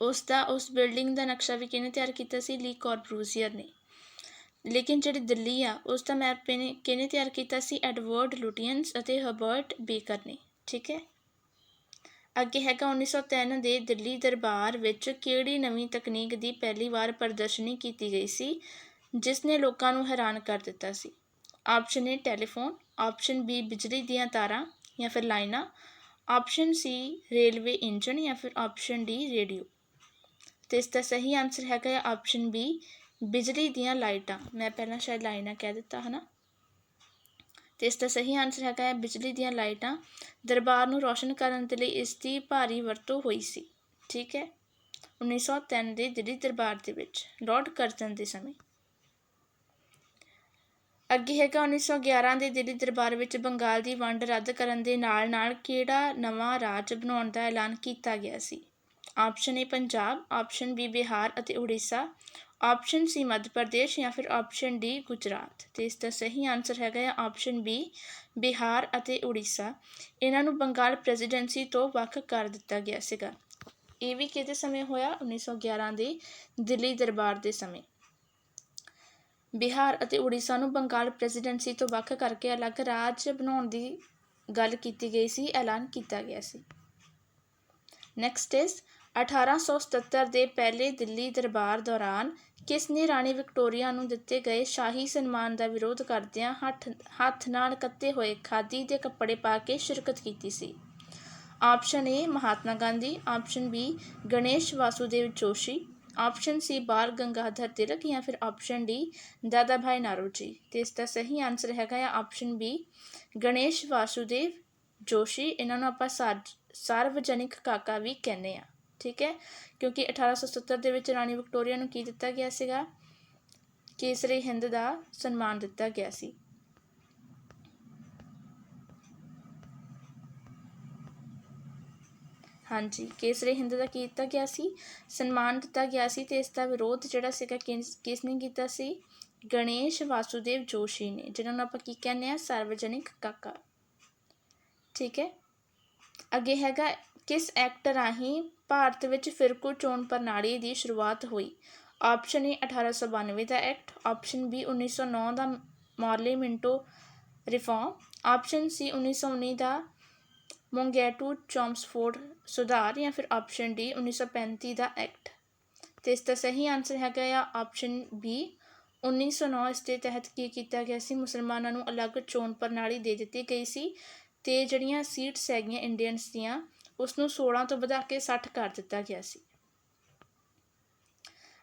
ਉਸ ਦਾ, ਉਸ ਬਿਲਡਿੰਗ ਦਾ ਨਕਸ਼ਾ ਵੀ ਕਿਹਨੇ ਤਿਆਰ ਕੀਤਾ ਸੀ? ਲੀ ਕਾਰਬਰੂਜ਼ੀਅਰ ਨੇ। ਲੇਕਿਨ ਜਿਹੜੀ ਦਿੱਲੀ ਆ, ਉਸ ਦਾ ਮੈਪ ਕਿਹਨੇ ਕਿਹਨੇ ਤਿਆਰ ਕੀਤਾ ਸੀ? ਐਡਵਰਡ ਲੂਟੀਅਨਸ ਅਤੇ ਹਰਬਰਟ ਬੇਕਰ ਨੇ, ਠੀਕ ਹੈ? ਅੱਗੇ ਹੈਗਾ 1903 ਦੇ ਦਿੱਲੀ ਦਰਬਾਰ ਵਿੱਚ ਕਿਹੜੀ ਨਵੀਂ ਤਕਨੀਕ ਦੀ ਪਹਿਲੀ ਵਾਰ ਪ੍ਰਦਰਸ਼ਨੀ ਕੀਤੀ ਗਈ ਸੀ ਜਿਸ ਨੇ ਲੋਕਾਂ ਨੂੰ ਹੈਰਾਨ ਕਰ ਦਿੱਤਾ ਸੀ? Option A, telephone, option B, ਬਿਜਲੀ ਦੀਆਂ ਤਾਰਾਂ ਜਾਂ ਫਿਰ ਲਾਈਨਾਂ, ਆਪਸ਼ਨ ਸੀ, ਰੇਲਵੇ ਇੰਜਨ ਜਾਂ ਫਿਰ ਆਪਸ਼ਨ ਡੀ, ਰੇਡੀਓ। ਤੇ ਇਸ ਦਾ ਸਹੀ ਆਨਸਰ ਹੈਗਾ ਹੈ ਆਪਸ਼ਨ ਬੀ, ਬਿਜਲੀ ਦੀਆਂ ਲਾਈਟਾਂ। ਮੈਂ ਪਹਿਲਾਂ ਸ਼ਾਇਦ ਲਾਈਨਾਂ ਕਹਿ ਦਿੱਤਾ, ਹਨਾ? ਤੇ ਇਸ ਦਾ ਸਹੀ ਆਨਸਰ ਹੈਗਾ ਹੈ ਬਿਜਲੀ ਦੀਆਂ ਲਾਈਟਾਂ। ਦਰਬਾਰ ਨੂੰ ਰੋਸ਼ਨ ਕਰਨ ਦੇ ਲਈ ਇਸ ਦੀ ਭਾਰੀ ਵਰਤੋਂ ਹੋਈ ਸੀ। ਠੀਕ ਹੈ। 1903 ਦੇ ਦਿੱਲੀ ਦਰਬਾਰ ਦੇ ਵਿੱਚ, ਲਾਰਡ ਕਰਜ਼ਨ ਦੇ ਸਮੇਂ। ਅੱਗੇ ਹੈਗਾ 1911 ਦੇ ਦਿੱਲੀ ਦਰਬਾਰ ਵਿੱਚ ਬੰਗਾਲ ਦੀ ਵੰਡ ਰੱਦ ਕਰਨ ਦੇ ਨਾਲ-ਨਾਲ ਕਿਹੜਾ ਨਵਾਂ ਰਾਜ ਬਣਾਉਣ ਦਾ ਐਲਾਨ ਕੀਤਾ ਗਿਆ ਸੀ? Option A Punjab option B Bihar ਅਤੇ ਉੜੀਸਾ। ਆਪਸ਼ਨ ਸੀ ਮੱਧ ਪ੍ਰਦੇਸ਼ ਜਾਂ ਫਿਰ ਆਪਸ਼ਨ ਡੀ ਗੁਜਰਾਤ ਤੇ ਇਸ ਦਾ ਸਹੀ ਆਨਸਰ ਹੈਗਾ ਹੈ ਆਪਸ਼ਨ ਬੀ ਬਿਹਾਰ ਅਤੇ ਉੜੀਸਾ ਇਹਨਾਂ ਨੂੰ ਬੰਗਾਲ ਪ੍ਰੈਜ਼ੀਡੈਂਸੀ ਤੋਂ ਵੱਖ ਕਰ ਦਿੱਤਾ ਗਿਆ ਸੀਗਾ। ਇਹ ਵੀ ਕਿਹਦੇ ਸਮੇਂ ਹੋਇਆ? 1911 ਦੇ ਦਿੱਲੀ ਦਰਬਾਰ ਦੇ ਸਮੇਂ। ਬਿਹਾਰ ਅਤੇ ਉੜੀਸਾ ਨੂੰ ਬੰਗਾਲ ਪ੍ਰੈਜ਼ੀਡੈਂਸੀ ਤੋਂ ਵੱਖ ਕਰਕੇ ਅਲੱਗ ਰਾਜ ਬਣਾਉਣ ਦੀ ਗੱਲ ਕੀਤੀ ਗਈ ਸੀ, ਐਲਾਨ ਕੀਤਾ ਗਿਆ ਸੀ। ਨੈਕਸਟ ਇਜ਼ 1877 ਦੇ ਪਹਿਲੇ ਦਿੱਲੀ ਦਰਬਾਰ ਦੌਰਾਨ ਕਿਸ ਨੇ ਰਾਣੀ ਵਿਕਟੋਰੀਆ ਨੂੰ ਦਿੱਤੇ ਗਏ ਸ਼ਾਹੀ ਸਨਮਾਨ ਦਾ ਵਿਰੋਧ ਕਰਦਿਆਂ ਹੱਥ ਹੱਥ ਨਾਲ ਕੱਤੇ ਹੋਏ ਖਾਦੀ ਦੇ ਕੱਪੜੇ ਪਾ ਕੇ ਸ਼ਿਰਕਤ ਕੀਤੀ ਸੀ। Option A Mahatma Gandhi, option B Ganesh Vasudev Joshi, option C Bal Gangadhar Tilak ਜਾਂ ਫਿਰ ਆਪਸ਼ਨ ਡੀ ਦਾਦਾ ਭਾਈ ਨਾਰੋਜੀ। ਤੇ ਇਸ ਦਾ ਸਹੀ ਆਨਸਰ ਹੈਗਾ ਹੈ ਆਪਸ਼ਨ ਬੀ ਗਣੇਸ਼ ਵਾਸੂਦੇਵ ਜੋਸ਼ੀ। ਇਹਨਾਂ ਨੂੰ ਆਪਾਂ ਸਾਰਵਜਨਿਕ ਕਾਕਾ ਵੀ ਕਹਿੰਦੇ ਆ। ਠੀਕ ਹੈ? ਕਿਉਂਕਿ 1870 ਦੇ ਵਿੱਚ ਰਾਣੀ ਵਿਕਟੋਰੀਆ ਨੂੰ ਕੀ ਦਿੱਤਾ ਗਿਆ ਸੀਗਾ? ਕੇਸਰੀ ਹਿੰਦ ਦਾ ਸਨਮਾਨ ਦਿੱਤਾ ਗਿਆ ਸੀ। ਹਾਂਜੀ, ਕੇਸਰੇ ਹਿੰਦ ਦਾ ਕੀ ਦਿੱਤਾ ਗਿਆ ਸੀ? ਸਨਮਾਨ ਦਿੱਤਾ ਗਿਆ ਸੀ ਤੇ ਇਸ ਦਾ ਵਿਰੋਧ ਜਿਹੜਾ ਸੀਗਾ ਕਿਸ ਨੇ ਕੀਤਾ ਸੀ? ਗਣੇਸ਼ ਵਾਸੂਦੇਵ ਜੋਸ਼ੀ ਨੇ ਜਿਹਨਾਂ ਨੂੰ ਆਪਾਂ ਕੀ ਕਹਿੰਦੇ ਆ ਸਾਰਵਜਨਿਕ ਕਾਕਾ। ਠੀਕ ਹੈ? ਅੱਗੇ ਹੈਗਾ ਕਿਸ ਐਕਟ ਰਾਹੀਂ ਭਾਰਤ ਵਿੱਚ ਫਿਰਕੂ ਚੋਣ ਪ੍ਰਣਾਲੀ ਦੀ ਸ਼ੁਰੂਆਤ ਹੋਈ। ਆਪਸ਼ਨ ਏ 1892 ਦਾ ਐਕਟ, ਆਪਸ਼ਨ ਬੀ 1909 ਦਾ Morley Minto reform, option C 1919 ਦਾ ਮੋਂਗੈਟੂ ਚੌਮਸਫੋਰਡ ਸੁਧਾਰ ਜਾਂ ਫਿਰ ਆਪਸ਼ਨ ਡੀ 1935 ਦਾ ਐਕਟ। ਤੇ ਇਸ ਦਾ ਸਹੀ ਆਨਸਰ ਹੈਗਾ ਆ ਆਪਸ਼ਨ ਬੀ 1909 ਇਸ ਦੇ ਤਹਿਤ ਕੀ ਕੀਤਾ ਗਿਆ ਸੀ? ਮੁਸਲਮਾਨਾਂ ਨੂੰ ਅਲੱਗ ਚੋਣ ਪ੍ਰਣਾਲੀ ਦੇ ਦਿੱਤੀ ਗਈ ਸੀ ਤੇ ਜਿਹੜੀਆਂ ਸੀਟਸ ਹੈਗੀਆਂ ਇੰਡੀਅਨਸ ਦੀਆਂ ਉਸ ਨੂੰ 16 ਤੋਂ ਵਧਾ ਕੇ 60 ਕਰ ਦਿੱਤਾ ਗਿਆ ਸੀ।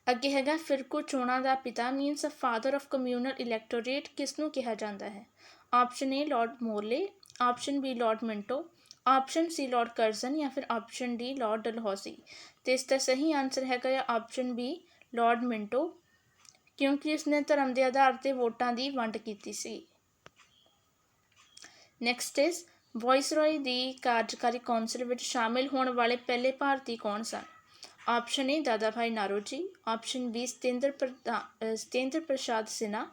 ਅੱਗੇ ਹੈਗਾ ਫਿਰਕੂ ਚੋਣਾਂ ਦਾ ਪਿਤਾ means a father of communal electorate ਕਿਸ ਨੂੰ ਕਿਹਾ ਜਾਂਦਾ ਹੈ? Option A Lord Morley option B Lord Minto option C Lord Curzon ਜਾਂ ਫਿਰ ਆਪਸ਼ਨ ਡੀ ਲਾਰਡ ਡਲਹੌਜ਼ੀ ਤੇ ਇਸ ਦਾ ਸਹੀ ਆਨਸਰ ਹੈਗਾ ਹੈ ਆਪਸ਼ਨ ਬੀ ਲਾਰਡ ਮਿੰਟੋ ਕਿਉਂਕਿ ਉਸਨੇ ਧਰਮ ਦੇ ਆਧਾਰ ਤੇ ਵੋਟਾਂ ਦੀ ਵੰਡ ਕੀਤੀ ਸੀ। ਨੈਕਸਟ ਇਜ਼ ਵਾਇਸਰੋਏ ਦੀ ਕਾਰਜਕਾਰੀ ਕੌਂਸਲ ਵਿੱਚ ਸ਼ਾਮਿਲ ਹੋਣ ਵਾਲੇ ਪਹਿਲੇ ਭਾਰਤੀ ਕੌਣ ਸਨ? Option A Dadabhai Naoroji. Option B Satyendra ਪ੍ਰਧਾ- ਅਹ ਸਤੇਂਦਰ ਪ੍ਰਸਾਦ ਸਿਨਹਾ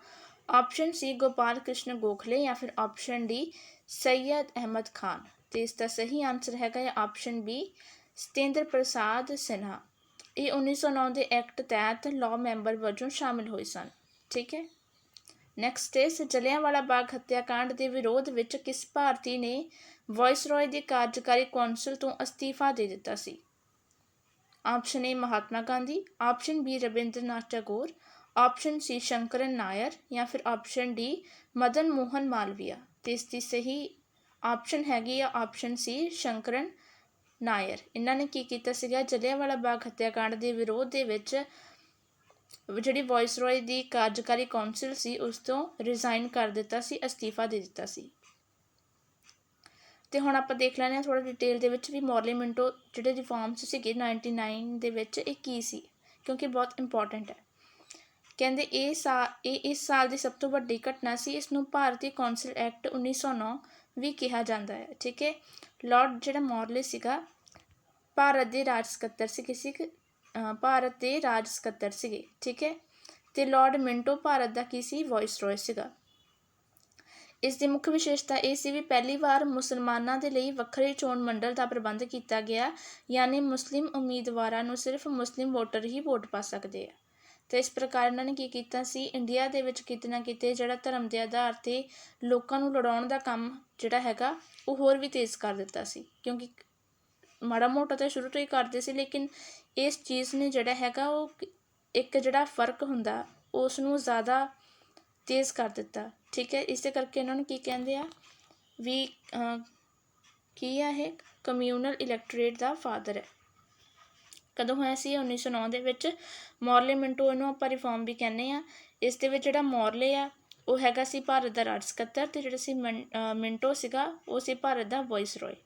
ਆਪਸ਼ਨ ਸੀ ਗੋਪਾਲ ਕ੍ਰਿਸ਼ਨ ਗੋਖਲੇ ਜਾਂ ਫਿਰ ਆਪਸ਼ਨ ਡੀ ਸੈਯਦ ਅਹਿਮਦ ਖਾਨ। ਤੇ ਇਸ ਦਾ ਸਹੀ ਆਨਸਰ ਹੈਗਾ ਹੈ ਆਪਸ਼ਨ ਬੀ ਸਤੇਂਦਰ ਪ੍ਰਸਾਦ ਸਿਨਹਾ ਇਹ 1909 ਦੇ ਐਕਟ ਤਹਿਤ ਲਾਅ ਮੈਂਬਰ ਵਜੋਂ ਸ਼ਾਮਿਲ ਹੋਏ ਸਨ। ਠੀਕ ਹੈ? ਨੈਕਸਟ ਇਸ ਜਲਿਆਂਵਾਲਾ ਬਾਗ ਹੱਤਿਆਕਾਂਡ ਦੇ ਵਿਰੋਧ ਵਿੱਚ ਕਿਸ ਭਾਰਤੀ ਨੇ ਵਾਇਸਰੋਏ ਦੀ ਕਾਰਜਕਾਰੀ ਕੌਂਸਲ ਤੋਂ ਅਸਤੀਫਾ ਦੇ ਦਿੱਤਾ ਸੀ? Option A Mahatma Gandhi option B Rabindranath Tagore option C Sankaran Nair ਜਾਂ ਫਿਰ ਆਪਸ਼ਨ ਡੀ ਮਦਨ ਮੋਹਨ ਮਾਲਵੀਆ। ਤੇ ਇਸ ਦੀ ਸਹੀ ਆਪਸ਼ਨ ਹੈਗੀ ਆ ਆਪਸ਼ਨ ਸੀ ਸ਼ੰਕਰਨ ਨਾਇਰ। ਇਹਨਾਂ ਨੇ ਕੀ ਕੀਤਾ ਸੀਗਾ? ਜਲਿਆਂਵਾਲਾ ਬਾਗ ਹੱਤਿਆਕਾਂਡ ਦੇ ਵਿਰੋਧ ਦੇ ਵਿੱਚ ਜਿਹੜੀ ਵਾਇਸਰੋਏ ਦੀ ਕਾਰਜਕਾਰੀ ਕੌਂਸਲ ਸੀ, ਉਸ ਤੋਂ ਰਿਜ਼ਾਈਨ ਕਰ ਦਿੱਤਾ ਸੀ, ਅਸਤੀਫਾ ਦੇ ਦਿੱਤਾ ਸੀ। ਤੇ ਹੁਣ ਆਪਾਂ ਦੇਖ ਲੈਂਦੇ ਹਾਂ ਥੋੜਾ ਡਿਟੇਲ ਦੇ ਵਿੱਚ ਵੀ ਮੋਰਲੀ ਮਿੰਟੋ ਜਿਹੜੇ ਰਿਫਾਰਮਸ ਸੀਗੇ 99 ਦੇ ਵਿੱਚ ਇਹ ਕੀ ਸੀ, ਕਿਉਂਕਿ ਬਹੁਤ ਇੰਪੋਰਟੈਂਟ ਹੈ। ਕਹਿੰਦੇ ਇਹ ਸਾਲ ਇਹ ਇਸ ਸਾਲ ਦੀ ਸਭ ਤੋਂ ਵੱਡੀ ਘਟਨਾ ਸੀ ਇਸ ਨੂੰ ਭਾਰਤੀ ਕੌਂਸਲ ਐਕਟ 1909 ਵੀ ਕਿਹਾ ਜਾਂਦਾ ਹੈ, ਠੀਕ ਹੈ? ਲਾਰਡ ਜਿਹੜਾ ਮੋਰਲੇ ਸੀਗਾ, ਭਾਰਤ ਦੇ ਰਾਜ ਸਕੱਤਰ ਸੀ ਕਿਸੇ ਭਾਰਤ ਦੇ ਰਾਜ ਸਕੱਤਰ ਸੀਗੇ, ਠੀਕ ਹੈ? ਤੇ ਲਾਰਡ ਮਿੰਟੋ ਭਾਰਤ ਦਾ ਕੀ ਸੀ? ਵਾਇਸਰੋਏ ਸੀਗਾ। ਇਸ ਦੀ ਮੁੱਖ ਵਿਸ਼ੇਸ਼ਤਾ ਇਹ ਸੀ ਵੀ ਪਹਿਲੀ ਵਾਰ ਮੁਸਲਮਾਨਾਂ ਦੇ ਲਈ ਵੱਖਰੇ ਚੋਣ ਮੰਡਲ ਦਾ ਪ੍ਰਬੰਧ ਕੀਤਾ ਗਿਆ, ਯਾਨੀ ਮੁਸਲਿਮ ਉਮੀਦਵਾਰਾਂ ਨੂੰ ਸਿਰਫ ਮੁਸਲਿਮ ਵੋਟਰ ਹੀ ਵੋਟ ਪਾ ਸਕਦੇ ਆ। ਤੇ ਇਸ ਪ੍ਰਕਾਰ ਇਹਨਾਂ ਨੇ ਕੀ ਕੀਤਾ ਸੀ? ਇੰਡੀਆ ਦੇ ਵਿੱਚ ਕਿਤੇ ਨਾ ਕਿਤੇ ਜਿਹੜਾ ਧਰਮ ਦੇ ਆਧਾਰ ਤੇ ਲੋਕਾਂ ਨੂੰ ਲੜਾਉਣ ਦਾ ਕੰਮ ਜਿਹੜਾ ਹੈਗਾ, ਉਹ ਹੋਰ ਵੀ ਤੇਜ਼ ਕਰ ਦਿੱਤਾ ਸੀ, ਕਿਉਂਕਿ ਮਾੜਾ ਮੋਟਾ ਤਾਂ ਸ਼ੁਰੂ ਤੋਂ ਹੀ ਕਰਦੇ ਸੀ, ਲੇਕਿਨ ਇਸ ਚੀਜ਼ ਨੇ ਜਿਹੜਾ ਹੈਗਾ ਉਹ ਇੱਕ ਜਿਹੜਾ ਫ਼ਰਕ ਹੁੰਦਾ ਉਸ ਨੂੰ ਜ਼ਿਆਦਾ ਤੇਜ਼ ਕਰ ਦਿੱਤਾ। ਠੀਕ ਹੈ, ਇਸੇ ਕਰਕੇ ਇਹਨਾਂ ਨੂੰ ਕੀ ਕਹਿੰਦੇ ਆ? ਵੀ ਕੀ ਆ ਇਹ? ਕਮਿਊਨਲ ਇਲੈਕਟੋਰੇਟ ਦਾ ਫਾਦਰ ਹੈ। ਕਦੋਂ ਹੋਇਆ ਸੀ? ਇਹ 1909 ਦੇ ਵਿੱਚ। ਮੌਰਲੇ ਮਿੰਟੋ ਇਹਨੂੰ ਆਪਾਂ ਰਿਫਾਰਮ ਵੀ ਕਹਿੰਦੇ ਆ। ਇਸ ਦੇ ਵਿੱਚ ਜਿਹੜਾ ਮੌਰਲੇ ਆ, ਉਹ ਹੈਗਾ ਸੀ ਭਾਰਤ ਦਾ ਰਾਜ ਸਕੱਤਰ ਤੇ ਜਿਹੜਾ ਸੀ ਮਿੰ- ਮਿੰਟੋ ਸੀਗਾ, ਉਹ ਸੀ ਭਾਰਤ ਦਾ ਵਾਇਸਰੋਏ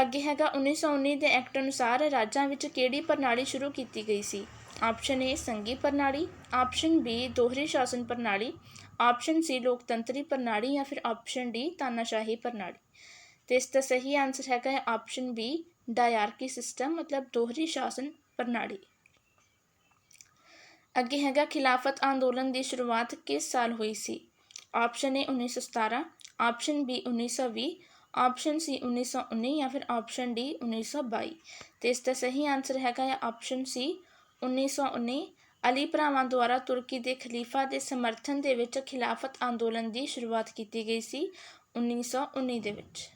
ਅੱਗੇ ਹੈਗਾ 1919 ਦੇ ਐਕਟ ਅਨੁਸਾਰ ਰਾਜਾਂ ਵਿੱਚ ਕਿਹੜੀ ਪ੍ਰਣਾਲੀ ਸ਼ੁਰੂ ਕੀਤੀ ਗਈ ਸੀ? ਆਪਸ਼ਨ ਏ ਸੰਘੀ ਪ੍ਰਣਾਲੀ, ਆਪਸ਼ਨ ਬੀ ਦੋਹਰੀ ਸ਼ਾਸਨ ਪ੍ਰਣਾਲੀ, ਆਪਸ਼ਨ ਸੀ ਲੋਕਤੰਤਰੀ ਪ੍ਰਣਾਲੀ ਜਾਂ ਫਿਰ ਆਪਸ਼ਨ ਡੀ ਤਾਨਾਸ਼ਾਹੀ ਪ੍ਰਣਾਲੀ। ਤੇ ਇਸ ਦਾ ਸਹੀ ਆਨਸਰ ਹੈਗਾ ਹੈ ਆਪਸ਼ਨ ਬੀ ਡਾਇਆਰਕੀ ਸਿਸਟਮ ਮਤਲਬ ਦੋਹਰੀ ਸ਼ਾਸਨ ਪ੍ਰਣਾਲੀ। ਅੱਗੇ ਹੈਗਾ ਖਿਲਾਫਤ ਅੰਦੋਲਨ ਦੀ ਸ਼ੁਰੂਆਤ ਕਿਸ ਸਾਲ ਹੋਈ ਸੀ? Option A 1917 option B 1920 option C 1919 ਜਾਂ ਫਿਰ ਆਪਸ਼ਨ ਡੀ 1922 ਤੇ ਇਸ ਦਾ ਸਹੀ ਆਨਸਰ ਹੈਗਾ ਹੈ ਆਪਸ਼ਨ ਸੀ 1919 ਅਲੀ ਭਰਾਵਾਂ ਦੁਆਰਾ ਤੁਰਕੀ ਦੇ ਖਲੀਫਾ ਦੇ ਸਮਰਥਨ ਦੇ ਵਿੱਚ ਖਿਲਾਫਤ ਅੰਦੋਲਨ ਦੀ ਸ਼ੁਰੂਆਤ ਕੀਤੀ ਗਈ ਸੀ 1919 ਦੇ ਵਿੱਚ।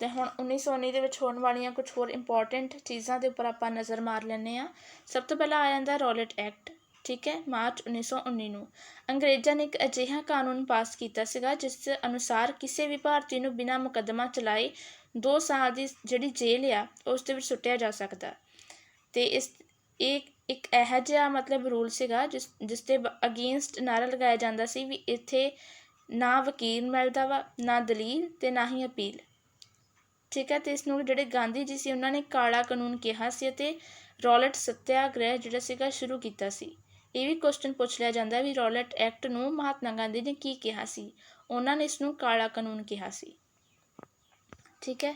ਤੇ ਹੁਣ 1919 ਦੇ ਵਿੱਚ ਹੋਣ ਵਾਲੀਆਂ ਕੁਝ ਹੋਰ ਇੰਪੋਰਟੈਂਟ ਚੀਜ਼ਾਂ ਦੇ ਉੱਪਰ ਆਪਾਂ ਨਜ਼ਰ ਮਾਰ ਲੈਂਦੇ ਆ ਸਭ ਤੋਂ ਪਹਿਲਾਂ ਆ ਜਾਂਦਾ ਰੋਲਟ ਐਕਟ। ਠੀਕ ਹੈ, ਮਾਰਚ 1919 ਨੂੰ। ਅੰਗਰੇਜ਼ਾਂ ਨੇ ਇੱਕ ਅਜਿਹਾ ਕਾਨੂੰਨ ਪਾਸ ਕੀਤਾ ਸੀਗਾ, ਜਿਸ ਅਨੁਸਾਰ ਕਿਸੇ ਵੀ ਭਾਰਤੀ ਨੂੰ ਬਿਨਾਂ ਮੁਕੱਦਮਾ ਚਲਾਏ ਦੋ ਸਾਲ ਦੀ ਜਿਹੜੀ ਜੇਲ੍ਹ ਆ, ਉਸ ਦੇ ਵਿੱਚ ਸੁੱਟਿਆ ਜਾ ਸਕਦਾ। ਅਤੇ ਇਸ, ਇਹ ਇੱਕ ਇਹੋ ਜਿਹਾ ਮਤਲਬ ਰੂਲ ਸੀਗਾ, ਜਿਸ ਜਿਸ ਦੇ ਅਗੇਂਸਟ ਨਾਰਾ ਲਗਾਇਆ ਜਾਂਦਾ ਸੀ ਵੀ ਇੱਥੇ ਨਾ ਵਕੀਲ ਮਿਲਦਾ ਵਾ, ਨਾ ਦਲੀਲ ਤੇ ਨਾ ਹੀ ਅਪੀਲ। ਠੀਕ ਹੈ, ਤੇ ਇਸ ਨੂੰ ਜਿਹੜੇ ਗਾਂਧੀ ਜੀ ਸੀ, ਉਹਨਾਂ ਨੇ ਕਾਲਾ ਕਾਨੂੰਨ ਕਿਹਾ ਸੀ ਅਤੇ ਰੋਲਟ ਸੱਤਿਆਗ੍ਰਹਿ ਜਿਹੜਾ ਸੀਗਾ, ਸ਼ੁਰੂ ਕੀਤਾ ਸੀ। ਇਹ ਵੀ ਕੁਐਸਚਨ ਪੁੱਛ ਲਿਆ ਜਾਂਦਾ ਵੀ ਰੋਲਟ ਐਕਟ ਨੂੰ ਮਹਾਤਮਾ ਗਾਂਧੀ ਨੇ ਕੀ ਕਿਹਾ ਸੀ? ਉਹਨਾਂ ਨੇ ਇਸ ਨੂੰ ਕਾਲਾ ਕਾਨੂੰਨ ਕਿਹਾ ਸੀ। ਠੀਕ ਹੈ?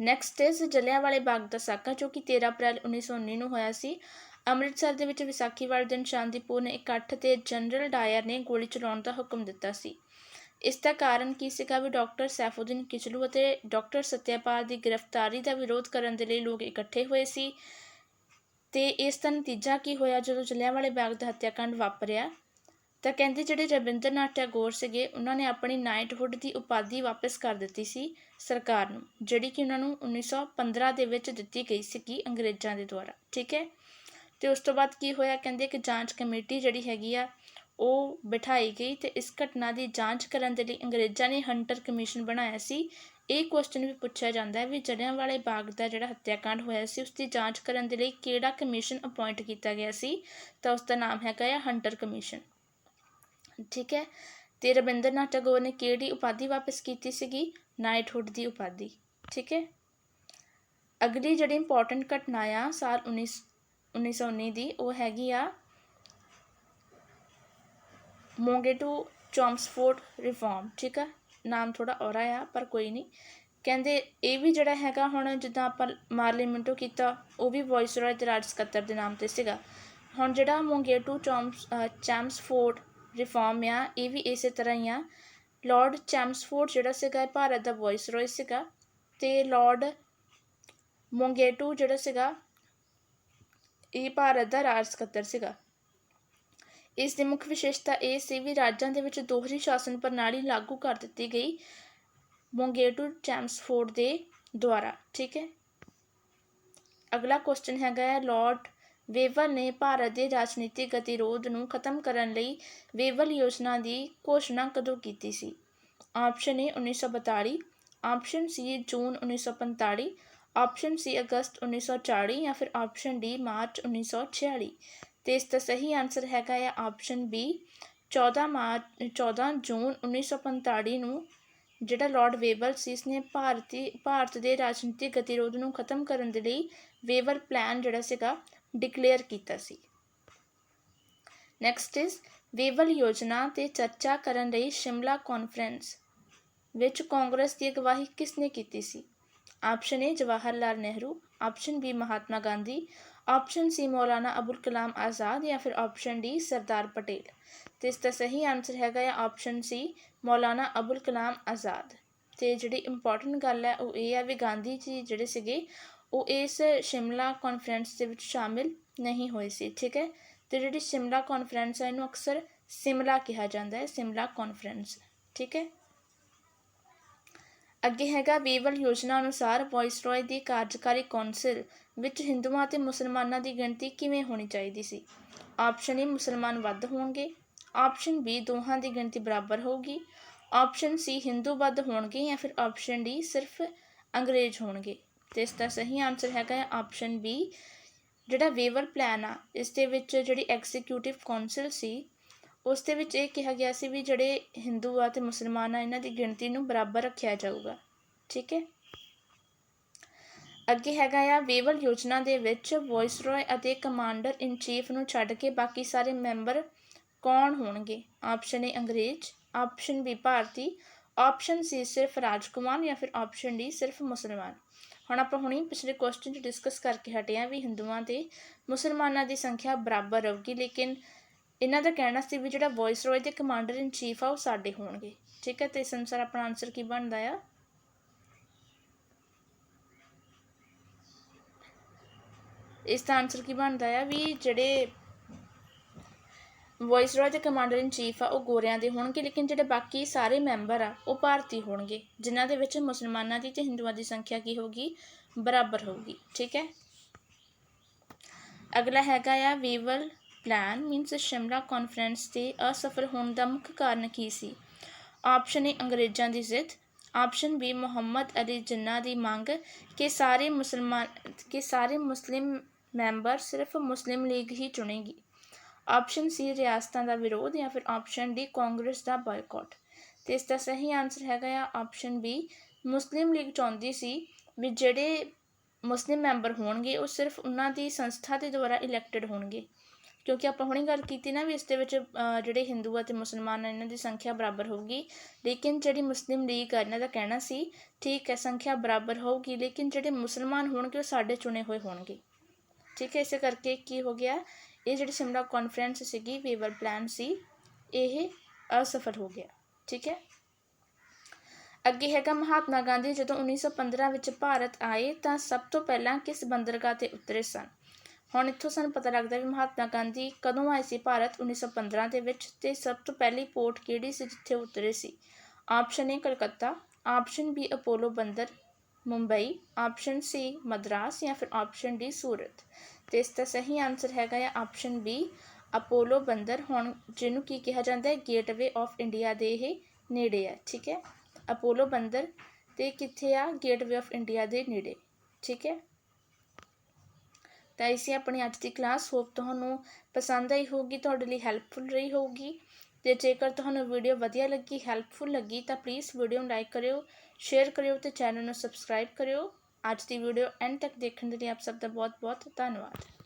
ਨੈਕਸਟ ਇਜ਼ ਜਲਿਆਂਵਾਲੇ ਬਾਗ ਦਾ ਸਾਕਾ, ਜੋ ਕਿ 13 ਅਪ੍ਰੈਲ 1919 ਨੂੰ ਹੋਇਆ ਸੀ। ਅੰਮ੍ਰਿਤਸਰ ਦੇ ਵਿੱਚ ਵਿਸਾਖੀ ਵਾਲੇ ਦਿਨ ਸ਼ਾਂਤੀਪੂਰਨ ਇਕੱਠ ਤੇ ਜਨਰਲ ਡਾਇਰ ਨੇ ਗੋਲੀ ਚਲਾਉਣ ਦਾ ਹੁਕਮ ਦਿੱਤਾ ਸੀ। ਇਸ ਦਾ ਕਾਰਨ ਕੀ ਸੀਗਾ ਵੀ ਡਾਕਟਰ ਸੈਫੂਦੀਨ ਕਿਚਲੂ ਅਤੇ ਡਾਕਟਰ ਸਤਿਆਪਾਲ ਦੀ ਗ੍ਰਿਫਤਾਰੀ ਦਾ ਵਿਰੋਧ ਕਰਨ ਦੇ ਲਈ ਲੋਕ ਇਕੱਠੇ ਹੋਏ ਸੀ। ਅਤੇ ਇਸ ਦਾ ਨਤੀਜਾ ਕੀ ਹੋਇਆ ਜਦੋਂ ਜਲਿਆਂਵਾਲੇ ਬਾਗ ਦਾ ਹੱਤਿਆਕਾਂਡ ਵਾਪਰਿਆ? ਤਾਂ ਕਹਿੰਦੇ ਜਿਹੜੇ ਰਵਿੰਦਰ ਨਾਥ ਟੈਗੋਰ ਸੀਗੇ, ਉਹਨਾਂ ਨੇ ਆਪਣੀ ਨਾਈਟਹੁੱਡ ਦੀ ਉਪਾਧੀ ਵਾਪਸ ਕਰ ਦਿੱਤੀ ਸੀ ਸਰਕਾਰ ਨੂੰ, ਜਿਹੜੀ ਕਿ ਉਹਨਾਂ ਨੂੰ 1915 ਦੇ ਵਿੱਚ ਦਿੱਤੀ ਗਈ ਸੀਗੀ ਅੰਗਰੇਜ਼ਾਂ ਦੇ ਦੁਆਰਾ, ਠੀਕ ਹੈ? ਤੇ ਉਸ ਤੋਂ ਬਾਅਦ ਕੀ ਹੋਇਆ? ਕਹਿੰਦੇ ਕਿ ਜਾਂਚ ਕਮੇਟੀ ਜਿਹੜੀ ਹੈਗੀ ਆ, ਉਹ ਬਿਠਾਈ ਗਈ ਤੇ ਇਸ ਘਟਨਾ ਦੀ ਜਾਂਚ ਕਰਨ ਦੇ ਲਈ ਅੰਗਰੇਜ਼ਾਂ ਨੇ ਹੰਟਰ ਕਮਿਸ਼ਨ ਬਣਾਇਆ ਸੀ ਇਹ ਕੁਐਸਚਨ ਵੀ ਪੁੱਛਿਆ ਜਾਂਦਾ ਹੈ ਵੀ ਜਲਿਆਂਵਾਲੇ ਬਾਗ ਦਾ ਜਿਹੜਾ ਹੱਤਿਆਕਾਂਡ ਹੋਇਆ ਸੀ ਉਸ ਦੀ ਜਾਂਚ ਕਰਨ ਦੇ ਲਈ ਕਿਹੜਾ ਕਮਿਸ਼ਨ ਅਪਾਇੰਟ ਕੀਤਾ ਗਿਆ ਸੀ? ਤਾਂ ਉਸ ਦਾ ਨਾਮ ਹੈਗਾ ਹੈ ਹੰਟਰ ਕਮਿਸ਼ਨ ਠੀਕ ਹੈ? ਤੇ ਰਵਿੰਦਰਨਾਥ ਟੈਗੋਰ ਨੇ ਕਿਹੜੀ ਉਪਾਧੀ ਵਾਪਸ ਕੀਤੀ ਸੀਗੀ? ਨਾਈਟਹੁੱਡ ਦੀ ਉਪਾਧੀ। ਠੀਕ ਹੈ? ਅਗਲੀ ਜਿਹੜੀ ਇੰਪੋਰਟੈਂਟ ਘਟਨਾ ਆ ਸਾਲ 19 1919 ਦੀ, ਉਹ ਹੈਗੀ ਆ ਮੋਂਗੇਟੂ ਚੌਮਸਫੋਰਡ ਰਿਫਾਰਮ ਠੀਕ ਆ? ਨਾਮ ਥੋੜ੍ਹਾ ਔਰਾ ਆ, ਪਰ ਕੋਈ ਨਹੀਂ। ਕਹਿੰਦੇ, ਇਹ ਵੀ ਜਿਹੜਾ ਹੈਗਾ ਹੁਣ ਜਿੱਦਾਂ ਆਪਾਂ ਮਾਰਲੇ ਮਿੰਟੋ ਕੀਤਾ, ਉਹ ਵੀ ਵਾਇਸਰੋਏ ਤੇ ਰਾਜ ਸਕੱਤਰ ਦੇ ਨਾਮ ਤੇ ਸੀਗਾ। ਹੁਣ ਜਿਹੜਾ ਮੋਂਗੇਟੂ ਚੌਮਸ ਚੈਮਸਫੋਰਡ ਰਿਫਾਰਮ ਆ, ਇਹ ਵੀ ਇਸੇ ਤਰ੍ਹਾਂ ਹੀ ਆ। ਲਾਰਡ ਚੈਮਸਫੋਰਡ ਜਿਹੜਾ ਸੀਗਾ, ਇਹ ਭਾਰਤ ਦਾ ਵਾਇਸਰੋਏ ਸੀਗਾ। ਤੇ ਲਾਰਡ ਮੋਂਗੇਟੂ ਜਿਹੜਾ ਸੀਗਾ, ਇਹ ਭਾਰਤ ਦਾ ਰਾਜ ਸਕੱਤਰ ਸੀਗਾ। ਇਸ ਦੀ ਮੁੱਖ ਵਿਸ਼ੇਸ਼ਤਾ ਇਹ ਸੀ ਵੀ ਰਾਜਾਂ ਦੇ ਵਿੱਚ ਦੋਹਰੀ ਸ਼ਾਸਨ ਪ੍ਰਣਾਲੀ ਲਾਗੂ ਕਰ ਦਿੱਤੀ ਗਈ ਮੋਂਗੇਟੂ ਚੈਮਸਫੋਰਡ ਦੇ ਦੁਆਰਾ, ਠੀਕ ਹੈ? ਅਗਲਾ ਕੁਐਸਚਨ ਹੈਗਾ ਹੈ ਲਾਰਡ ਵੇਵਲ ਨੇ ਭਾਰਤ ਦੇ ਰਾਜਨੀਤਿਕ ਗਤੀਰੋਧ ਨੂੰ ਖਤਮ ਕਰਨ ਲਈ ਵੇਵਲ ਯੋਜਨਾ ਦੀ ਘੋਸ਼ਣਾ ਕਦੋਂ ਕੀਤੀ ਸੀ? Option A 1942 option C June 1945 option C ਅਗਸਤ 1940 ਜਾਂ ਫਿਰ ਆਪਸ਼ਨ ਡੀ ਮਾਰਚ 1946 ਅਤੇ ਇਸ ਦਾ ਸਹੀ ਆਨਸਰ ਹੈਗਾ ਆ ਆਪਸ਼ਨ ਬੀ 14 ਮਾਰਚ 14 ਜੂਨ 1945 ਨੂੰ ਜਿਹੜਾ ਲਾਰਡ ਵੇਵਲ ਸੀ, ਇਸਨੇ ਭਾਰਤੀ, ਭਾਰਤ ਦੇ ਰਾਜਨੀਤਿਕ ਗਤੀਰੋਧ ਨੂੰ ਖਤਮ ਕਰਨ ਦੇ ਲਈ ਵੇਵਰ ਪਲਾਨ ਜਿਹੜਾ ਸੀਗਾ ਡਿਕਲੇਅਰ ਕੀਤਾ ਸੀ। ਨੈਕਸਟ ਇਜ਼ ਵੇਵਲ ਯੋਜਨਾ ਤੇ ਚਰਚਾ ਕਰਨ ਲਈ ਸ਼ਿਮਲਾ ਕਾਨਫਰੰਸ ਵਿੱਚ ਕਾਂਗਰਸ ਦੀ ਅਗਵਾਈ ਕਿਸ ਨੇ ਕੀਤੀ ਸੀ? Option A Jawahar Lal Nehru option B Mahatma Gandhi option C Maulana Abul Kalam Azad ਜਾਂ ਫਿਰ ਆਪਸ਼ਨ ਡੀ ਸਰਦਾਰ ਪਟੇਲ ਤੇ ਇਸ ਦਾ ਸਹੀ ਆਨਸਰ ਹੈਗਾ ਆ ਆਪਸ਼ਨ ਸੀ ਮੌਲਾਨਾ ਅਬੁਲ ਕਲਾਮ ਆਜ਼ਾਦ ਤੇ ਜਿਹੜੀ ਇੰਪੋਰਟੈਂਟ ਗੱਲ ਹੈ ਉਹ ਇਹ ਆ ਵੀ ਗਾਂਧੀ ਜੀ ਜਿਹੜੇ ਸੀਗੇ ਉਹ ਇਸ ਸ਼ਿਮਲਾ ਕਾਨਫਰੰਸ ਦੇ ਵਿੱਚ ਸ਼ਾਮਿਲ ਨਹੀਂ ਹੋਏ ਸੀ ਠੀਕ ਹੈ ਤੇ ਜਿਹੜੀ ਸ਼ਿਮਲਾ ਕਾਨਫਰੰਸ ਹੈ ਇਹਨੂੰ ਅਕਸਰ ਸਿਮਲਾ ਕਿਹਾ ਜਾਂਦਾ ਹੈ ਸਿਮਲਾ ਕਾਨਫਰੰਸ ਠੀਕ ਹੈ ਅੱਗੇ ਹੈਗਾ ਵੇਵਲ ਯੋਜਨਾ ਅਨੁਸਾਰ ਵਾਇਸਰੋਏ ਦੀ ਕਾਰਜਕਾਰੀ ਕੌਂਸਲ ਵਿੱਚ ਹਿੰਦੂਆਂ ਅਤੇ ਮੁਸਲਮਾਨਾਂ ਦੀ ਗਿਣਤੀ ਕਿਵੇਂ ਹੋਣੀ ਚਾਹੀਦੀ ਸੀ? ਆਪਸ਼ਨ ਏ, ਮੁਸਲਮਾਨ ਵੱਧ ਹੋਣਗੇ। ਆਪਸ਼ਨ ਬੀ, ਦੋਹਾਂ ਦੀ ਗਿਣਤੀ ਬਰਾਬਰ ਹੋਊਗੀ। ਆਪਸ਼ਨ ਸੀ, ਹਿੰਦੂ ਵੱਧ ਹੋਣਗੇ ਜਾਂ ਫਿਰ ਆਪਸ਼ਨ ਡੀ, ਸਿਰਫ ਅੰਗਰੇਜ਼ ਹੋਣਗੇ। ਤੇ ਇਸ ਦਾ ਸਹੀ ਆਨਸਰ ਹੈਗਾ ਹੈ ਆਪਸ਼ਨ ਬੀ, ਜਿਹੜਾ ਵੇਵਰ ਪਲਾਨ ਆ, ਇਸ ਦੇ ਵਿੱਚ ਜਿਹੜੀ ਐਗਜ਼ੀਕਿਊਟਿਵ ਕੌਂਸਲ ਸੀ ਉਸ ਦੇ ਵਿੱਚ ਇਹ ਕਿਹਾ ਗਿਆ ਸੀ ਵੀ ਜਿਹੜੇ ਹਿੰਦੂ ਆ ਅਤੇ ਮੁਸਲਮਾਨ ਆ, ਇਹਨਾਂ ਦੀ ਗਿਣਤੀ ਨੂੰ ਬਰਾਬਰ ਰੱਖਿਆ ਜਾਊਗਾ। ਠੀਕ ਹੈ? ਅੱਗੇ ਹੈਗਾ ਆ, ਵੇਵਲ ਯੋਜਨਾ ਦੇ ਵਿੱਚ ਵਾਇਸਰੋਏ ਅਤੇ ਕਮਾਂਡਰ ਇਨ ਚੀਫ ਨੂੰ ਛੱਡ ਕੇ ਬਾਕੀ ਸਾਰੇ ਮੈਂਬਰ ਕੌਣ ਹੋਣਗੇ? ਆਪਸ਼ਨ ਏ ਅੰਗਰੇਜ਼। ਆਪਸ਼ਨ ਬੀ ਭਾਰਤੀ। ਆਪਸ਼ਨ ਸੀ ਸਿਰਫ ਰਾਜਕੁਮਾਰ ਜਾਂ ਫਿਰ ਆਪਸ਼ਨ ਡੀ ਸਿਰਫ ਮੁਸਲਮਾਨ। ਹੁਣ ਆਪਾਂ ਹੁਣੀ ਪਿਛਲੇ ਕੁਐਸਚਨ 'ਚ ਡਿਸਕਸ ਕਰਕੇ ਹਟੇ ਹਾਂ ਵੀ ਹਿੰਦੂਆਂ ਤੇ ਮੁਸਲਮਾਨਾਂ ਦੀ ਸੰਖਿਆ ਬਰਾਬਰ ਰਹੂਗੀ, ਲੇਕਿਨ ਇਹਨਾਂ ਦਾ ਕਹਿਣਾ ਸੀ ਵੀ ਜਿਹੜਾ ਵਾਇਸਰੋਏ ਦੇ ਕਮਾਂਡਰ ਇਨ ਚੀਫ ਆ, ਉਹ ਸਾਡੇ ਹੋਣਗੇ। ਠੀਕ ਹੈ, ਤੇ ਇਸ ਅਨੁਸਾਰ ਆਪਣਾ ਆਨਸਰ ਕੀ ਬਣਦਾ ਆ? ਇਸ ਦਾ ਆਨਸਰ ਕੀ ਬਣਦਾ ਆ ਵੀ ਜਿਹੜੇ ਵਾਇਸਰੋਏ ਦੇ ਕਮਾਂਡਰ ਇਨ ਚੀਫ ਆ, ਉਹ ਗੋਰਿਆਂ ਦੇ ਹੋਣਗੇ, ਲੇਕਿਨ ਜਿਹੜੇ ਬਾਕੀ ਸਾਰੇ ਮੈਂਬਰ ਆ, ਉਹ ਭਾਰਤੀ ਹੋਣਗੇ, ਜਿਨ੍ਹਾਂ ਦੇ ਵਿੱਚ ਮੁਸਲਮਾਨਾਂ ਦੀ ਤੇ ਹਿੰਦੂਆਂ ਦੀ ਸੰਖਿਆ ਕੀ ਹੋਊਗੀ? ਬਰਾਬਰ ਹੋਊਗੀ। ਠੀਕ ਹੈ? ਅਗਲਾ ਹੈਗਾ ਆ Wavell plan means Shimla conference ਤੇ ਅਸਫਲ ਹੋਣ ਦਾ ਮੁੱਖ ਕਾਰਨ ਕੀ ਸੀ? ਆਪਸ਼ਨ ਏ ਅੰਗਰੇਜ਼ਾਂ ਦੀ ਜ਼ਿੱਦ। ਆਪਸ਼ਨ ਬੀ ਮੁਹੰਮਦ ਅਲੀ ਜਿੰਨਾ ਦੀ ਮੰਗ ਕਿ ਸਾਰੇ ਮੁਸਲਮਾਨ, ਕਿ ਸਾਰੇ ਮੁਸਲਿਮ ਮੈਂਬਰ ਸਿਰਫ ਮੁਸਲਿਮ ਲੀਗ ਹੀ ਚੁਣੇਗੀ। ਆਪਸ਼ਨ ਸੀ ਰਿਆਸਤਾਂ ਦਾ ਵਿਰੋਧ ਜਾਂ ਫਿਰ ਆਪਸ਼ਨ ਡੀ ਕਾਂਗਰਸ ਦਾ ਬਾਇਕਾਟ ਤੇ ਇਸ ਦਾ ਸਹੀ ਆਨਸਰ ਹੈਗਾ ਆ ਆਪਸ਼ਨ ਬੀ ਮੁਸਲਿਮ ਲੀਗ ਚਾਹੁੰਦੀ ਸੀ ਵੀ ਜਿਹੜੇ ਮੁਸਲਿਮ ਮੈਂਬਰ ਹੋਣਗੇ, ਉਹ ਸਿਰਫ ਉਹਨਾਂ ਦੀ ਸੰਸਥਾ ਦੇ ਦੁਆਰਾ ਇਲੈਕਟਡ ਹੋਣਗੇ। ਕਿਉਂਕਿ ਆਪਾਂ ਹੁਣੇ ਗੱਲ ਕੀਤੀ ਨਾ ਵੀ ਇਸ ਦੇ ਵਿੱਚ ਜਿਹੜੇ ਹਿੰਦੂ ਅਤੇ ਮੁਸਲਮਾਨ ਆ ਇਹਨਾਂ ਦੀ ਸੰਖਿਆ ਬਰਾਬਰ ਹੋਊਗੀ। ਲੇਕਿਨ ਜਿਹੜੀ ਮੁਸਲਿਮ ਲੀਗ ਆ ਇਹਨਾਂ ਦਾ ਕਹਿਣਾ ਸੀ, ਠੀਕ ਹੈ, ਸੰਖਿਆ ਬਰਾਬਰ ਹੋਊਗੀ, ਲੇਕਿਨ ਜਿਹੜੇ ਮੁਸਲਮਾਨ ਹੋਣਗੇ ਉਹ ਸਾਡੇ ਚੁਣੇ ਹੋਏ ਹੋਣਗੇ। ਠੀਕ ਹੈ, ਇਸੇ ਕਰਕੇ ਕੀ ਹੋ ਗਿਆ, ਇਹ ਜਿਹੜੀ ਸਿਮਲਾ ਕਾਨਫਰੰਸ ਸੀਗੀ ਵੇਵਰ ਪਲਾਨ ਸੀ, ਇਹ ਅਸਫਲ ਹੋ ਗਿਆ। ਠੀਕ ਹੈ? ਅੱਗੇ ਹੈਗਾ ਮਹਾਤਮਾ ਗਾਂਧੀ, ਜਦੋਂ 1915 ਵਿੱਚ ਭਾਰਤ ਆਏ ਤਾਂ ਸਭ ਤੋਂ ਪਹਿਲਾਂ ਕਿਸ ਬੰਦਰਗਾਹ ਤੇ ਉਤਰੇ ਸਨ? ਹੁਣ ਇੱਥੋਂ ਸਾਨੂੰ ਪਤਾ ਲੱਗਦਾ ਵੀ ਮਹਾਤਮਾ ਗਾਂਧੀ ਕਦੋਂ ਆਏ ਸੀ ਭਾਰਤ? 1915 ਦੇ ਵਿੱਚ ਤੇ ਸਭ ਤੋਂ ਪਹਿਲੀ ਪੋਰਟ ਕਿਹੜੀ ਸੀ ਜਿੱਥੇ ਉਤਰੇ ਸੀ? Option A Calcutta, option B Apollo Bandar, Mumbai, option C Madras ਜਾਂ ਫਿਰ ਆਪਸ਼ਨ ਡੀ ਸੂਰਤ। ਤੇ ਇਸ ਦਾ ਸਹੀ ਆਨਸਰ ਹੈਗਾ ਹੈ ਆਪਸ਼ਨ ਬੀ ਅਪੋਲੋ ਬੰਦਰ। ਹੁਣ ਜਿਹਨੂੰ ਕੀ ਕਿਹਾ ਜਾਂਦਾ ਹੈ? ਗੇਟਵੇ ਆਫ ਇੰਡੀਆ ਦੇ ਇਹ ਨੇੜੇ ਆ, ਠੀਕ ਹੈ? ਅਪੋਲੋ ਬੰਦਰ ਤੇ ਕਿੱਥੇ ਆ? ਗੇਟਵੇ ਆਫ ਇੰਡੀਆ ਦੇ ਨੇੜੇ, ਠੀਕ ਹੈ? ਤਾਂ ਇਸੇ ਆਪਣੀ ਅੱਜ ਦੀ ਕਲਾਸ ਹੋਪ ਤੁਹਾਨੂੰ ਪਸੰਦ ਆਈ ਹੋਊਗੀ, ਤੁਹਾਡੇ ਲਈ ਹੈਲਪਫੁਲ ਰਹੀ ਹੋਊਗੀ ਤੇ ਜੇਕਰ ਤੁਹਾਨੂੰ ਵੀਡੀਓ ਵਧੀਆ ਲੱਗੀ ਹੈਲਪਫੁਲ ਲੱਗੀ ਤਾਂ ਪਲੀਜ਼ ਵੀਡੀਓ ਨੂੰ ਲਾਈਕ ਕਰਿਓ ਸ਼ੇਅਰ ਕਰਿਓ ਤੇ ਚੈਨਲ ਨੂੰ ਸਬਸਕ੍ਰਾਈਬ ਕਰਿਓ। ਅੱਜ ਦੀ ਵੀਡੀਓ ਐਂਡ ਤੱਕ ਦੇਖਣ ਦੇ ਲਈ ਆਪ ਸਭ ਦਾ ਬਹੁਤ ਬਹੁਤ ਧੰਨਵਾਦ।